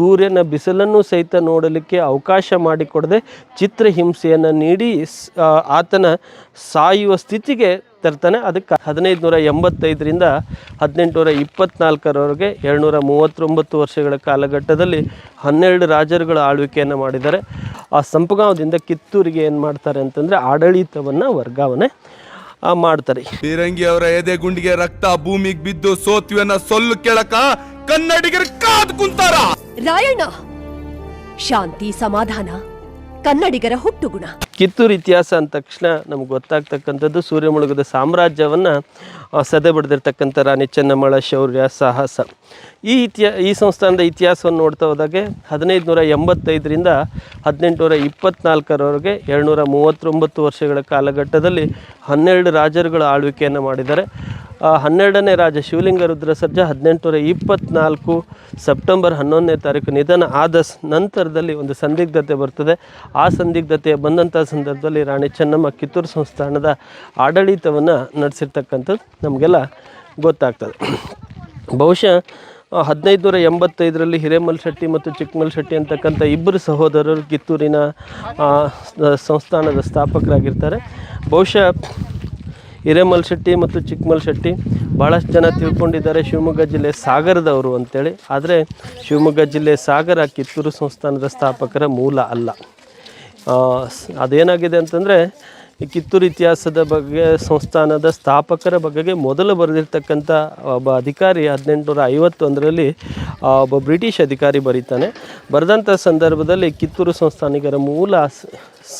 ಸೂರ್ಯನ ಬಿಸಿಲನ್ನು ಸಹಿತ ನೋಡಲಿಕ್ಕೆ ಅವಕಾಶ ಮಾಡಿಕೊಡದೆ ಚಿತ್ರಹಿಂಸೆಯನ್ನು ನೀಡಿ ಆತನ ಸಾಯುವ ಸ್ಥಿತಿಗೆ ತರ್ತಾನೆ. ಅದಕ್ಕೆ ಹದಿನೈದು ನೂರ ಎಂಬತ್ತೈದರಿಂದ ಹದಿನೆಂಟುನೂರ ಇಪ್ಪತ್ನಾಲ್ಕರವರೆಗೆ ಏಳ್ನೂರ ಮೂವತ್ತೊಂಬತ್ತು ವರ್ಷಗಳ ಕಾಲಘಟ್ಟದಲ್ಲಿ ಹನ್ನೆರಡು ರಾಜರುಗಳ ಆಳ್ವಿಕೆಯನ್ನು ಮಾಡಿದ್ದಾರೆ. ಆ ಸಂಪಗಾಂವದಿಂದ ಕಿತ್ತೂರಿಗೆ ಏನು ಮಾಡ್ತಾರೆ ಅಂತಂದರೆ ಆಡಳಿತವನ್ನು ವರ್ಗಾವಣೆ ಮಾಡ್ತಾರೆ. ಫಿರಂಗಿ ಅವರ ಎದೆ ಗುಂಡಿಗೆ ರಕ್ತ ಭೂಮಿಗೆ ಬಿದ್ದು ಸೋತ್ವಿಯನ್ನ ಸೊಲ್ಲು ಕೆಳಕ ಕನ್ನಡಿಗರು ಕಾದ್ ಕುಂತಾರ. ರಾಯಣ್ಣ ಶಾಂತಿ ಸಮಾಧಾನ ಕನ್ನಡಿಗರ ಹುಟ್ಟುಗುಣ. ಕಿತ್ತೂರು ಇತಿಹಾಸ ಅಂದ ತಕ್ಷಣ ನಮ್ಗೆ ಗೊತ್ತಾಗ್ತಕ್ಕಂಥದ್ದು ಸೂರ್ಯಮುಳುಗದ ಸಾಮ್ರಾಜ್ಯವನ್ನು ಸದೆ ಬಡ್ದಿರ್ತಕ್ಕಂಥ ರಾಣಿ ಚೆನ್ನಮ್ಮಳ ಶೌರ್ಯ ಸಾಹಸ. ಈ ಇತಿಹಾ ಈ ಸಂಸ್ಥಾನದ ಇತಿಹಾಸವನ್ನು ನೋಡ್ತಾ ಹೋದಾಗೆ ಹದಿನೈದು ನೂರ ಎಂಬತ್ತೈದರಿಂದ ಹದಿನೆಂಟುನೂರ ಇಪ್ಪತ್ನಾಲ್ಕರವರೆಗೆ ಏಳ್ನೂರ ಮೂವತ್ತೊಂಬತ್ತು ವರ್ಷಗಳ ಕಾಲಘಟ್ಟದಲ್ಲಿ ಹನ್ನೆರಡು ರಾಜರುಗಳ ಆಳ್ವಿಕೆಯನ್ನು ಮಾಡಿದ್ದಾರೆ. ಹನ್ನೆರಡನೇ ರಾಜ ಶಿವಲಿಂಗ ರುದ್ರ ಸರ್ಜ ಹದಿನೆಂಟುನೂರ ಇಪ್ಪತ್ನಾಲ್ಕು ಸೆಪ್ಟೆಂಬರ್ ಹನ್ನೊಂದನೇ ತಾರೀಕು ನಿಧನ ಆದ ನಂತರದಲ್ಲಿ ಒಂದು ಸಂದಿಗ್ಧತೆ ಬರ್ತದೆ. ಆ ಸಂದಿಗ್ಧತೆ ಬಂದಂಥ ಸಂದರ್ಭದಲ್ಲಿ ರಾಣಿ ಚೆನ್ನಮ್ಮ ಕಿತ್ತೂರು ಸಂಸ್ಥಾನದ ಆಡಳಿತವನ್ನು ನಡೆಸಿರ್ತಕ್ಕಂಥದ್ದು ನಮಗೆಲ್ಲ ಗೊತ್ತಾಗ್ತದೆ. ಬಹುಶಃ ಹದಿನೈದು ನೂರ ಎಂಬತ್ತೈದರಲ್ಲಿ ಹಿರೇಮಲ್ ಶೆಟ್ಟಿ ಮತ್ತು ಚಿಕ್ಕಮಲ್ ಶೆಟ್ಟಿ ಅಂತಕ್ಕಂಥ ಇಬ್ಬರು ಸಹೋದರರು ಕಿತ್ತೂರಿನ ಸಂಸ್ಥಾನದ ಸ್ಥಾಪಕರಾಗಿರ್ತಾರೆ. ಬಹುಶಃ ಹಿರೇಮಲ್ ಶೆಟ್ಟಿ ಮತ್ತು ಚಿಕ್ಕಮಲ್ ಶೆಟ್ಟಿ ಭಾಳಷ್ಟು ಜನ ತಿಳ್ಕೊಂಡಿದ್ದಾರೆ ಶಿವಮೊಗ್ಗ ಜಿಲ್ಲೆ ಸಾಗರದವರು ಅಂತೇಳಿ. ಆದರೆ ಶಿವಮೊಗ್ಗ ಜಿಲ್ಲೆ ಸಾಗರ ಕಿತ್ತೂರು ಸಂಸ್ಥಾನದ ಸ್ಥಾಪಕರ ಮೂಲ ಅಲ್ಲ. ಅದೇನಾಗಿದೆ ಅಂತಂದರೆ ಈ ಕಿತ್ತೂರು ಇತಿಹಾಸದ ಬಗ್ಗೆ, ಸಂಸ್ಥಾನದ ಸ್ಥಾಪಕರ ಬಗೆಗೆ ಮೊದಲು ಬರೆದಿರ್ತಕ್ಕಂಥ ಒಬ್ಬ ಅಧಿಕಾರಿ ಹದಿನೆಂಟುನೂರ ಐವತ್ತೊಂದರಲ್ಲಿ ಒಬ್ಬ ಬ್ರಿಟಿಷ್ ಅಧಿಕಾರಿ ಬರೀತಾನೆ. ಬರೆದಂಥ ಸಂದರ್ಭದಲ್ಲಿ ಕಿತ್ತೂರು ಸಂಸ್ಥಾನಿಗರ ಮೂಲ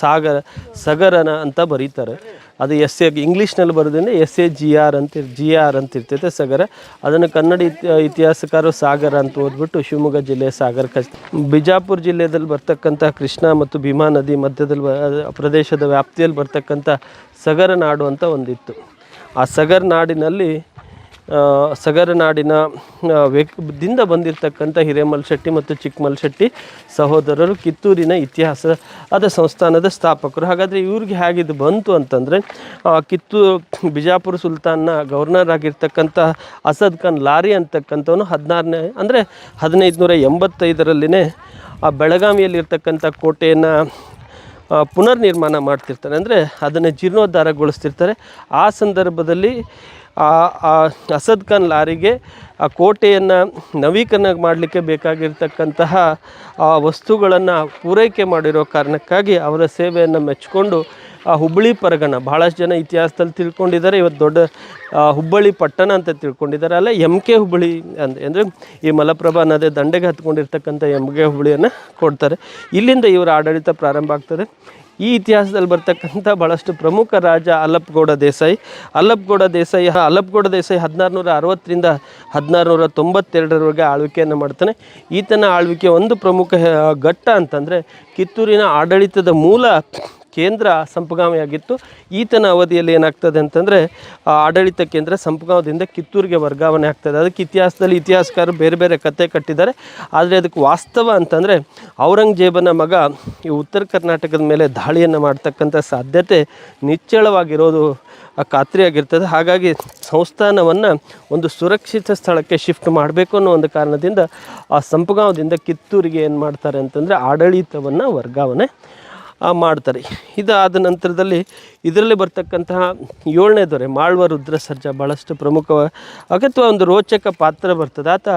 ಸಾಗರ, ಸಗರನ ಅಂತ ಬರೀತಾರೆ. ಅದು ಎಸ್ ಎ ಇಂಗ್ಲೀಷ್ನಲ್ಲಿ ಬರೋದ್ರಿಂದ ಎಸ್ ಎ ಜಿ ಆರ್ ಅಂತ ಜಿ ಆರ್ ಅಂತ ಇರ್ತೈತೆ ಸಾಗರ. ಅದನ್ನು ಕನ್ನಡ ಇತಿ ಇತಿಹಾಸಕಾರರು ಸಾಗರ ಅಂತ ಓದ್ಬಿಟ್ಟು ಶಿವಮೊಗ್ಗ ಜಿಲ್ಲೆಯ ಸಾಗರ ಕಚ್, ಬಿಜಾಪುರ ಜಿಲ್ಲೆಯಲ್ಲಿ ಬರ್ತಕ್ಕಂಥ ಕೃಷ್ಣಾ ಮತ್ತು ಭೀಮಾ ನದಿ ಮಧ್ಯದಲ್ಲಿ ಪ್ರದೇಶದ ವ್ಯಾಪ್ತಿಯಲ್ಲಿ ಬರ್ತಕ್ಕಂಥ ಸಗರ ನಾಡು ಅಂತ ಒಂದಿತ್ತು. ಆ ಸಗರ್ ನಾಡಿನಲ್ಲಿ ಆ, ಸಗರ ನಾಡಿನ ಆ, ವ್ಯಕ್ ದಿಂದ ಬಂದಿರತಕ್ಕಂಥ ಹಿರೇಮಲ್ ಶೆಟ್ಟಿ ಮತ್ತು ಚಿಕ್ಕಮಲ್ ಶೆಟ್ಟಿ ಸಹೋದರರು ಕಿತ್ತೂರಿನ ಇತಿಹಾಸ ಅದ ಸಂಸ್ಥಾನದ ಸ್ಥಾಪಕರು. ಹಾಗಾದರೆ ಇವ್ರಿಗೆ ಹೇಗಿದು ಬಂತು ಅಂತಂದರೆ ಕಿತ್ತೂರು ಬಿಜಾಪುರ ಸುಲ್ತಾನ್ನ ಗವರ್ನರ್ ಆಗಿರ್ತಕ್ಕಂಥ ಅಸದ್ ಖಾನ್ ಲಾರಿ ಅಂತಕ್ಕಂಥವನು ಹದಿನಾರನೇ ಅಂದರೆ ಹದಿನೈದು ನೂರ ಎಂಬತ್ತೈದರಲ್ಲಿನೇ ಆ ಬೆಳಗಾವಿಯಲ್ಲಿರ್ತಕ್ಕಂಥ ಕೋಟೆಯನ್ನು ಪುನರ್ ನಿರ್ಮಾಣ ಮಾಡ್ತಿರ್ತಾರೆ. ಅಂದರೆ ಅದನ್ನು ಜೀರ್ಣೋದ್ಧಾರಗೊಳಿಸ್ತಿರ್ತಾರೆ. ಆ ಸಂದರ್ಭದಲ್ಲಿ ಆ ಆ ಅಸದ್ ಖಾನ್ ಲಾರಿಗೆ ಆ ಕೋಟೆಯನ್ನು ನವೀಕರಣ ಮಾಡಲಿಕ್ಕೆ ಬೇಕಾಗಿರ್ತಕ್ಕಂತಹ ಆ ವಸ್ತುಗಳನ್ನು ಪೂರೈಕೆ ಮಾಡಿರೋ ಕಾರಣಕ್ಕಾಗಿ ಅವರ ಸೇವೆಯನ್ನು ಮೆಚ್ಚಿಕೊಂಡು ಆ ಹುಬ್ಬಳ್ಳಿ ಪರಗಣ. ಭಾಳಷ್ಟು ಜನ ಇತಿಹಾಸದಲ್ಲಿ ತಿಳ್ಕೊಂಡಿದ್ದಾರೆ, ಇವತ್ತು ದೊಡ್ಡ ಹುಬ್ಬಳ್ಳಿ ಪಟ್ಟಣ ಅಂತ ತಿಳ್ಕೊಂಡಿದ್ದಾರೆ. ಅಲ್ಲ ಎಂ ಕೆ ಹುಬ್ಬಳ್ಳಿ ಅಂತ ಅಂದರೆ ಈ ಮಲಪ್ರಭಾ ನದಿ ದಂಡೆಗೆ ಹತ್ಕೊಂಡಿರ್ತಕ್ಕಂಥ ಎಂ ಕೆ ಹುಬ್ಬಳ್ಳಿಯನ್ನು ಕೊಡ್ತಾರೆ. ಇಲ್ಲಿಂದ ಇವರ ಆಡಳಿತ ಪ್ರಾರಂಭ ಆಗ್ತದೆ. ಈ ಇತಿಹಾಸದಲ್ಲಿ ಬರ್ತಕ್ಕಂಥ ಬಹಳಷ್ಟು ಪ್ರಮುಖ ರಾಜ ಅಲ್ಲಪ್ಗೌಡ ದೇಸಾಯಿ. ಅಲ್ಲಪ್ಗೌಡ ದೇಸಾಯಿ ಅಲ್ಲಪ್ಗೌಡ ದೇಸಾಯಿ ಹದಿನಾರು ನೂರ ಅರವತ್ತರಿಂದ ಹದಿನಾರು ನೂರ ತೊಂಬತ್ತೆರಡರವರೆಗೆ ಆಳ್ವಿಕೆಯನ್ನು ಮಾಡ್ತಾನೆ. ಈತನ ಆಳ್ವಿಕೆ ಒಂದು ಪ್ರಮುಖ ಘಟ್ಟ ಅಂತಂದರೆ ಕಿತ್ತೂರಿನ ಆಡಳಿತದ ಮೂಲ ಕೇಂದ್ರ ಸಂಪಗಾಮಿಯಾಗಿತ್ತು. ಈತನ ಅವಧಿಯಲ್ಲಿ ಏನಾಗ್ತದೆ ಅಂತಂದರೆ ಆಡಳಿತ ಕೇಂದ್ರ ಸಂಪಗಾಮದಿಂದ ಕಿತ್ತೂರಿಗೆ ವರ್ಗಾವಣೆ ಆಗ್ತದೆ. ಅದಕ್ಕೆ ಇತಿಹಾಸದಲ್ಲಿ ಇತಿಹಾಸಕಾರರು ಬೇರೆ ಬೇರೆ ಕತೆ ಕಟ್ಟಿದ್ದಾರೆ. ಆದರೆ ಅದಕ್ಕೆ ವಾಸ್ತವ ಅಂತಂದರೆ, ಔರಂಗಜೇಬನ ಮಗ ಈ ಉತ್ತರ ಕರ್ನಾಟಕದ ಮೇಲೆ ದಾಳಿಯನ್ನು ಮಾಡ್ತಕ್ಕಂಥ ಸಾಧ್ಯತೆ ನಿಚ್ಚಳವಾಗಿರೋದು ಖಾತ್ರಿಯಾಗಿರ್ತದೆ. ಹಾಗಾಗಿ ಸಂಸ್ಥಾನವನ್ನು ಒಂದು ಸುರಕ್ಷಿತ ಸ್ಥಳಕ್ಕೆ ಶಿಫ್ಟ್ ಮಾಡಬೇಕು ಅನ್ನೋ ಒಂದು ಕಾರಣದಿಂದ ಆ ಸಂಪಗಾಂವದಿಂದ ಕಿತ್ತೂರಿಗೆ ಏನು ಮಾಡ್ತಾರೆ ಅಂತಂದರೆ, ಆಡಳಿತವನ್ನು ವರ್ಗಾವಣೆ ಮಾಡ್ತಾರೆ. ಇದಾದ ನಂತರದಲ್ಲಿ ಇದರಲ್ಲಿ ಬರ್ತಕ್ಕಂತಹ ಏಳನೇ ದೊರೆ, ಮಾಳ್ವ ರುದ್ರ ಸರ್ಜಾ ಭಾಳಷ್ಟು ಪ್ರಮುಖ ಅಗತ್ಯ ಒಂದು ರೋಚಕ ಪಾತ್ರ ಬರ್ತದೆ. ಆತ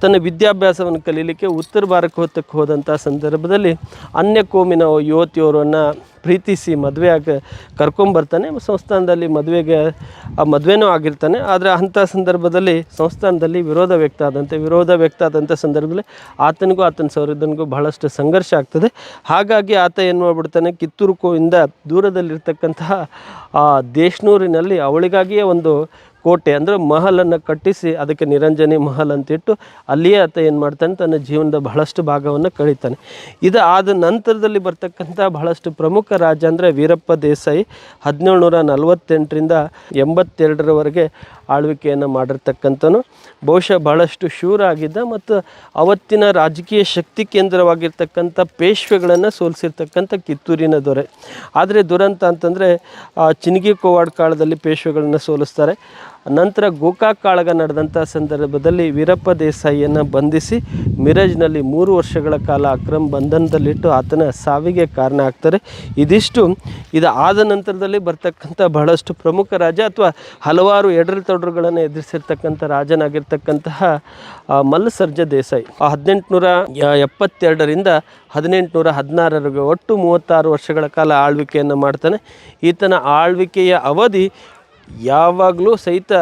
ತನ್ನ ವಿದ್ಯಾಭ್ಯಾಸವನ್ನು ಕಲೀಲಿಕ್ಕೆ ಉತ್ತರ ಭಾರತಕ್ಕೆ ಹೋದಂಥ ಸಂದರ್ಭದಲ್ಲಿ ಅನ್ಯ ಕೋಮಿನ ಯುವತಿಯವರನ್ನು ಪ್ರೀತಿಸಿ ಮದುವೆಯಾಗಿ ಕರ್ಕೊಂಬರ್ತಾನೆ. ಸಂಸ್ಥಾನದಲ್ಲಿ ಮದುವೆಗೆ, ಆ, ಮದುವೆನೂ ಆಗಿರ್ತಾನೆ. ಆದರೆ ಅಂಥ ಸಂದರ್ಭದಲ್ಲಿ ಸಂಸ್ಥಾನದಲ್ಲಿ ವಿರೋಧ ವ್ಯಕ್ತ ಆದಂತೆ ವಿರೋಧ ವ್ಯಕ್ತ ಆದಂಥ ಸಂದರ್ಭದಲ್ಲಿ ಆತನಿಗೂ ಆತನ ಸೌಹೃದನಿಗೂ ಬಹಳಷ್ಟು ಸಂಘರ್ಷ ಆಗ್ತದೆ. ಹಾಗಾಗಿ ಆತ ಏನು ಮಾಡ್ಬಿಡ್ತಾನೆ, ಕಿತ್ತೂರು ಕೋವಿಂದ ದೂರದಲ್ಲಿರ್ತಕ್ಕಂತಹ, ಆ, ದೇಶ್ನೂರಿನಲ್ಲಿ ಅವಳಿಗಾಗಿಯೇ ಒಂದು ಕೋಟೆ ಅಂದರೆ ಮಹಲನ್ನು ಕಟ್ಟಿಸಿ ಅದಕ್ಕೆ ನಿರಂಜನಿ ಮಹಲ್ ಅಂತಿಟ್ಟು ಅಲ್ಲಿಯೇ ಆತ ಏನು ಮಾಡ್ತಾನೆ, ತನ್ನ ಜೀವನದ ಬಹಳಷ್ಟು ಭಾಗವನ್ನು ಕಳೀತಾನೆ. ಇದು ಆದ ನಂತರದಲ್ಲಿ ಬರ್ತಕ್ಕಂಥ ಬಹಳಷ್ಟು ಪ್ರಮುಖ ರಾಜ ಅಂದರೆ ವೀರಪ್ಪ ದೇಸಾಯಿ. ಹದಿನೇಳುನೂರ ನಲವತ್ತೆಂಟರಿಂದ ಎಂಬತ್ತೆರಡರವರೆಗೆ ಆಳ್ವಿಕೆಯನ್ನು ಮಾಡಿರ್ತಕ್ಕಂಥನು ಬಹುಶಃ ಬಹಳಷ್ಟು ಶೂರ ಆಗಿದ್ದ ಮತ್ತು ಅವತ್ತಿನ ರಾಜಕೀಯ ಶಕ್ತಿ ಕೇಂದ್ರವಾಗಿರ್ತಕ್ಕಂಥ ಪೇಶ್ವೆಗಳನ್ನು ಸೋಲಿಸಿರ್ತಕ್ಕಂಥ ಕಿತ್ತೂರಿನ ದೊರೆ. ಆದರೆ ದುರಂತ ಅಂತಂದರೆ ಚಿನಗಿ ಕೋವಾಡ್ ಕಾಲದಲ್ಲಿ ಪೇಶ್ವೆಗಳನ್ನು ಸೋಲಿಸ್ತಾರೆ. ನಂತರ ಗೋಕಾಕ್ ಕಾಳಗ ನಡೆದಂಥ ಸಂದರ್ಭದಲ್ಲಿ ವೀರಪ್ಪ ದೇಸಾಯಿಯನ್ನು ಬಂಧಿಸಿ ಮಿರಜ್ನಲ್ಲಿ ಮೂರು ವರ್ಷಗಳ ಕಾಲ ಅಕ್ರಮ ಬಂಧನದಲ್ಲಿಟ್ಟು ಆತನ ಸಾವಿಗೆ ಕಾರಣ ಆಗ್ತಾರೆ. ಇದಿಷ್ಟು. ಇದು ಆದ ನಂತರದಲ್ಲಿ ಬರ್ತಕ್ಕಂಥ ಬಹಳಷ್ಟು ಪ್ರಮುಖ ರಾಜ ಅಥವಾ ಹಲವಾರು ಎಡರು ತೊಡರುಗಳನ್ನು ಎದುರಿಸಿರ್ತಕ್ಕಂಥ ರಾಜನಾಗಿರ್ತಕ್ಕಂತಹ ಮಲ್ಲಸರ್ಜ ದೇಸಾಯಿ. ಹದಿನೆಂಟುನೂರ ಎಪ್ಪತ್ತೆರಡರಿಂದ ಹದಿನೆಂಟುನೂರ ಹದಿನಾರರಿಗೆ ಒಟ್ಟು ಮೂವತ್ತಾರು ವರ್ಷಗಳ ಕಾಲ ಆಳ್ವಿಕೆಯನ್ನು ಮಾಡ್ತಾನೆ. ಈತನ ಆಳ್ವಿಕೆಯ ಅವಧಿ ಯಾವಾಗಲೂ ಸಹಿತ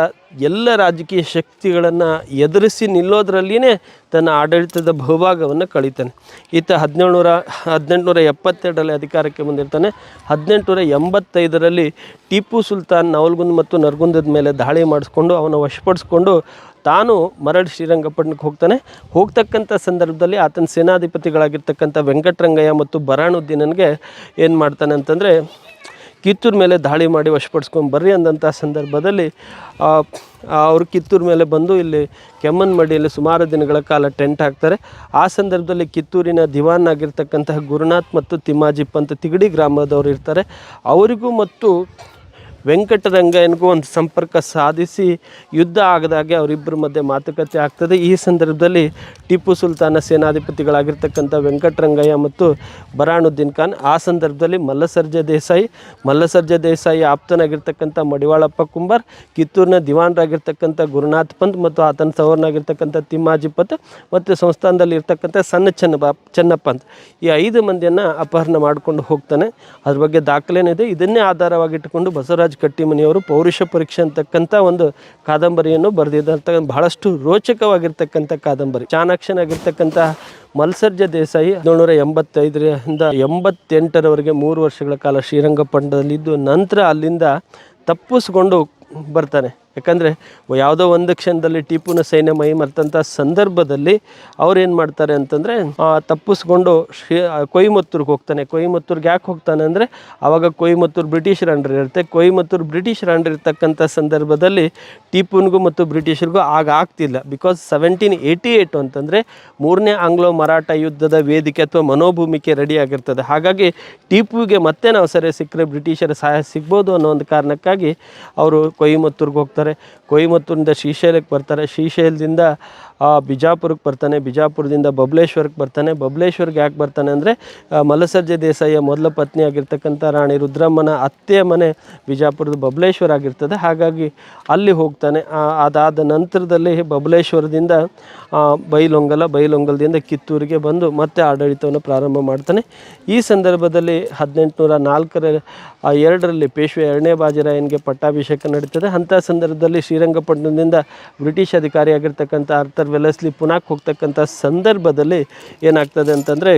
ಎಲ್ಲ ರಾಜಕೀಯ ಶಕ್ತಿಗಳನ್ನು ಎದುರಿಸಿ ನಿಲ್ಲೋದ್ರಲ್ಲಿಯೇ ತನ್ನ ಆಡಳಿತದ ಬಹುಭಾಗವನ್ನು ಕಳೀತಾನೆ. ಈತ ಹದಿನೇಳುನೂರ, ಹದಿನೆಂಟುನೂರ ಎಪ್ಪತ್ತೆರಡರಲ್ಲಿ ಅಧಿಕಾರಕ್ಕೆ ಬಂದಿರ್ತಾನೆ. ಹದಿನೆಂಟುನೂರ ಎಂಬತ್ತೈದರಲ್ಲಿ ಟಿಪ್ಪು ಸುಲ್ತಾನ್ ನವಲ್ಗುಂದ್ ಮತ್ತು ನರಗುಂದದ ಮೇಲೆ ದಾಳಿ ಮಾಡಿಸ್ಕೊಂಡು ಅವನ ವಶಪಡಿಸ್ಕೊಂಡು ತಾನು ಮರಳಿ ಶ್ರೀರಂಗಪಟ್ಟಣಕ್ಕೆ ಹೋಗ್ತಾನೆ. ಹೋಗ್ತಕ್ಕಂಥ ಸಂದರ್ಭದಲ್ಲಿ ಆತನ ಸೇನಾಧಿಪತಿಗಳಾಗಿರ್ತಕ್ಕಂಥ ವೆಂಕಟರಂಗಯ್ಯ ಮತ್ತು ಬರಾಣುದ್ದೀನನಿಗೆ ಏನು ಮಾಡ್ತಾನೆ ಅಂತಂದರೆ ಕಿತ್ತೂರು ಮೇಲೆ ದಾಳಿ ಮಾಡಿ ವಶಪಡಿಸ್ಕೊಂಡು ಬರ್ರಿ ಅಂದಂಥ ಸಂದರ್ಭದಲ್ಲಿ ಅವರು ಕಿತ್ತೂರು ಮೇಲೆ ಬಂದು ಇಲ್ಲಿ ಕೆಮ್ಮನ್ಮಡಿಯಲ್ಲಿ ಸುಮಾರು ದಿನಗಳ ಕಾಲ ಟೆಂಟ್ ಹಾಕ್ತಾರೆ. ಆ ಸಂದರ್ಭದಲ್ಲಿ ಕಿತ್ತೂರಿನ ದಿವಾನ್ ಆಗಿರ್ತಕ್ಕಂತಹ ಗುರುನಾಥ್ ಮತ್ತು ತಿಮ್ಮಾಜಿಪ್ಪ ಅಂತ ತಿಗಡಿ ಗ್ರಾಮದವರು ಇರ್ತಾರೆ. ಅವರಿಗೂ ಮತ್ತು ವೆಂಕಟರಂಗಯ್ಯನಿಗೂ ಒಂದು ಸಂಪರ್ಕ ಸಾಧಿಸಿ ಯುದ್ಧ ಆಗದಾಗೆ ಅವರಿಬ್ಬರ ಮಧ್ಯೆ ಮಾತುಕತೆ ಆಗ್ತದೆ. ಈ ಸಂದರ್ಭದಲ್ಲಿ ಟಿಪ್ಪು ಸುಲ್ತಾನ ಸೇನಾಧಿಪತಿಗಳಾಗಿರ್ತಕ್ಕಂಥ ವೆಂಕಟರಂಗಯ್ಯ ಮತ್ತು ಬರಾಣುದ್ದೀನ್ ಖಾನ್, ಆ ಸಂದರ್ಭದಲ್ಲಿ ಮಲ್ಲಸರ್ಜ ದೇಸಾಯಿ ಮಲ್ಲಸರ್ಜ ದೇಸಾಯಿ ಆಪ್ತನಾಗಿರ್ತಕ್ಕಂಥ ಮಡಿವಾಳಪ್ಪ ಕುಂಬಾರ್, ಕಿತ್ತೂರಿನ ದಿವಾನ್ರಾಗಿರ್ತಕ್ಕಂಥ ಗುರುನಾಥ್ ಪಂತ್ ಮತ್ತು ಆತನ ಸವರ್ನಾಗಿರ್ತಕ್ಕಂಥ ತಿಮ್ಮಾಜಿ ಪಂತ್ ಮತ್ತು ಸಂಸ್ಥಾನದಲ್ಲಿ ಇರ್ತಕ್ಕಂಥ ಸಣ್ಣ ಚೆನ್ನ ಚೆನ್ನಪ್ಪ ಅಂತ ಈ ಐದು ಮಂದಿಯನ್ನು ಅಪಹರಣ ಮಾಡಿಕೊಂಡು ಹೋಗ್ತಾನೆ. ಅದ್ರ ಬಗ್ಗೆ ದಾಖಲೆನಿದೆ ಇದನ್ನೇ ಆಧಾರವಾಗಿಟ್ಟುಕೊಂಡು ಬಸವರಾಜ ಕಟ್ಟಿಮನಿಯವರು ಪೌರುಷ ಪರೀಕ್ಷೆ ಅಂತಕ್ಕಂಥ ಒಂದು ಕಾದಂಬರಿಯನ್ನು ಬರೆದಿದ್ದಂಥ ಬಹಳಷ್ಟು ರೋಚಕವಾಗಿರ್ತಕ್ಕಂಥ ಕಾದಂಬರಿ. ಚಾಣಾಕ್ಷನಾಗಿರ್ತಕ್ಕಂಥ ಮಲ್ಸರ್ಜ ದೇಸಾಯಿ ಹದಿನೇಳುನೂರ ಎಂಬತ್ತೈದರಿಂದ ಎಂಬತ್ತೆಂಟರವರೆಗೆ ಮೂರು ವರ್ಷಗಳ ಕಾಲ ಶ್ರೀರಂಗಪಟ್ಟಣದಲ್ಲಿದ್ದು ನಂತರ ಅಲ್ಲಿಂದ ತಪ್ಪಿಸ್ಕೊಂಡು ಬರ್ತಾನೆ. ಯಾಕಂದರೆ ಯಾವುದೋ ಒಂದು ಕ್ಷಣದಲ್ಲಿ ಟಿಪ್ಪುನ ಸೈನ್ಯ ಮೈ ಮರ್ತಂಥ ಸಂದರ್ಭದಲ್ಲಿ ಅವ್ರೇನು ಮಾಡ್ತಾರೆ ಅಂತಂದರೆ ತಪ್ಪಿಸ್ಕೊಂಡು ಶ್ರೀ ಕೊಯಮತ್ತೂರ್ಗೆ ಹೋಗ್ತಾನೆ. ಕೊಯಮತ್ತೂರ್ಗೆ ಯಾಕೆ ಹೋಗ್ತಾನೆ ಅಂದರೆ ಆವಾಗ ಕೊಯಮತ್ತೂರು ಬ್ರಿಟಿಷರ ಅಂಡರ್ ಇರುತ್ತೆ. ಕೊಯಮತ್ತೂರು ಬ್ರಿಟಿಷರ ಅಂಡರ್ ಇರ್ತಕ್ಕಂಥ ಸಂದರ್ಭದಲ್ಲಿ ಟಿಪ್ಪುನಿಗೂ ಮತ್ತು ಬ್ರಿಟಿಷರಿಗೂ ಆಗ ಆಗ್ತಿಲ್ಲ. ಬಿಕಾಸ್ ಸೆವೆಂಟೀನ್ ಏಯ್ಟಿ ಏಯ್ಟು ಅಂತಂದರೆ ಮೂರನೇ ಆಂಗ್ಲೋ ಮರಾಠ ಯುದ್ಧದ ವೇದಿಕೆ ಅಥವಾ ಮನೋಭೂಮಿಕೆ ರೆಡಿಯಾಗಿರ್ತದೆ ಹಾಗಾಗಿ ಟಿಪ್ಪುವಿಗೆ ಮತ್ತೆ ನಾವು ಸರಿ ಸಿಕ್ಕರೆ ಬ್ರಿಟಿಷರ ಸಹಾಯ ಸಿಗ್ಬೋದು ಅನ್ನೋ ಒಂದು ಕಾರಣಕ್ಕಾಗಿ ಅವರು ಕೊಯಮತ್ತೂರ್ಗೆ ಹೋಗ್ತಾರೆ. ಕೊಯಮತ್ತೂರಿಂದ ಶ್ರೀಶೈಲಕ್ಕೆ ಬರ್ತಾರೆ. ಶ್ರೀಶೈಲದಿಂದ ಬಿಜಾಪುರಕ್ಕೆ ಬರ್ತಾನೆ. ಬಿಜಾಪುರದಿಂದ ಬಬಲೇಶ್ವರಕ್ಕೆ ಬರ್ತಾನೆ. ಬಬಲೇಶ್ವರ್ಗೆ ಯಾಕೆ ಬರ್ತಾನೆ ಅಂದರೆ ಮಲಸರ್ಜೆ ದೇಸಾಯಿಯ ಮೊದಲ ಪತ್ನಿ ಆಗಿರ್ತಕ್ಕಂಥ ರಾಣಿ ರುದ್ರಮ್ಮನ ಅತ್ತೆಯ ಮನೆ ಬಿಜಾಪುರದ ಬಬಲೇಶ್ವರ ಆಗಿರ್ತದೆ. ಹಾಗಾಗಿ ಅಲ್ಲಿ ಹೋಗ್ತಾನೆ. ಅದಾದ ನಂತರದಲ್ಲಿ ಬಬಲೇಶ್ವರದಿಂದ ಬೈಲೊಂಗಲ, ಬೈಲೊಂಗಲದಿಂದ ಕಿತ್ತೂರಿಗೆ ಬಂದು ಮತ್ತೆ ಆಡಳಿತವನ್ನು ಪ್ರಾರಂಭ ಮಾಡ್ತಾನೆ. ಈ ಸಂದರ್ಭದಲ್ಲಿ ಹದಿನೆಂಟುನೂರ ನಾಲ್ಕರ ಎರಡರಲ್ಲಿ ಪೇಶ್ವೆ ಎರಡನೇ ಬಾಜಿರಾಯನಿಗೆ ಪಟ್ಟಾಭಿಷೇಕ ನಡೀತದೆ. ಅಂಥ ಸಂದರ್ಭದಲ್ಲಿ ಶ್ರೀರಂಗಪಟ್ಟಣದಿಂದ ಬ್ರಿಟಿಷ್ ಅಧಿಕಾರಿಯಾಗಿರ್ತಕ್ಕಂಥ ಆರ್ಥರ್ ವೆಲಸ್ಲಿ ಪುನಾಕ್ ಹೋಗ್ತಕ್ಕಂಥ ಸಂದರ್ಭದಲ್ಲಿ ಏನಾಗ್ತದೆ ಅಂತಂದರೆ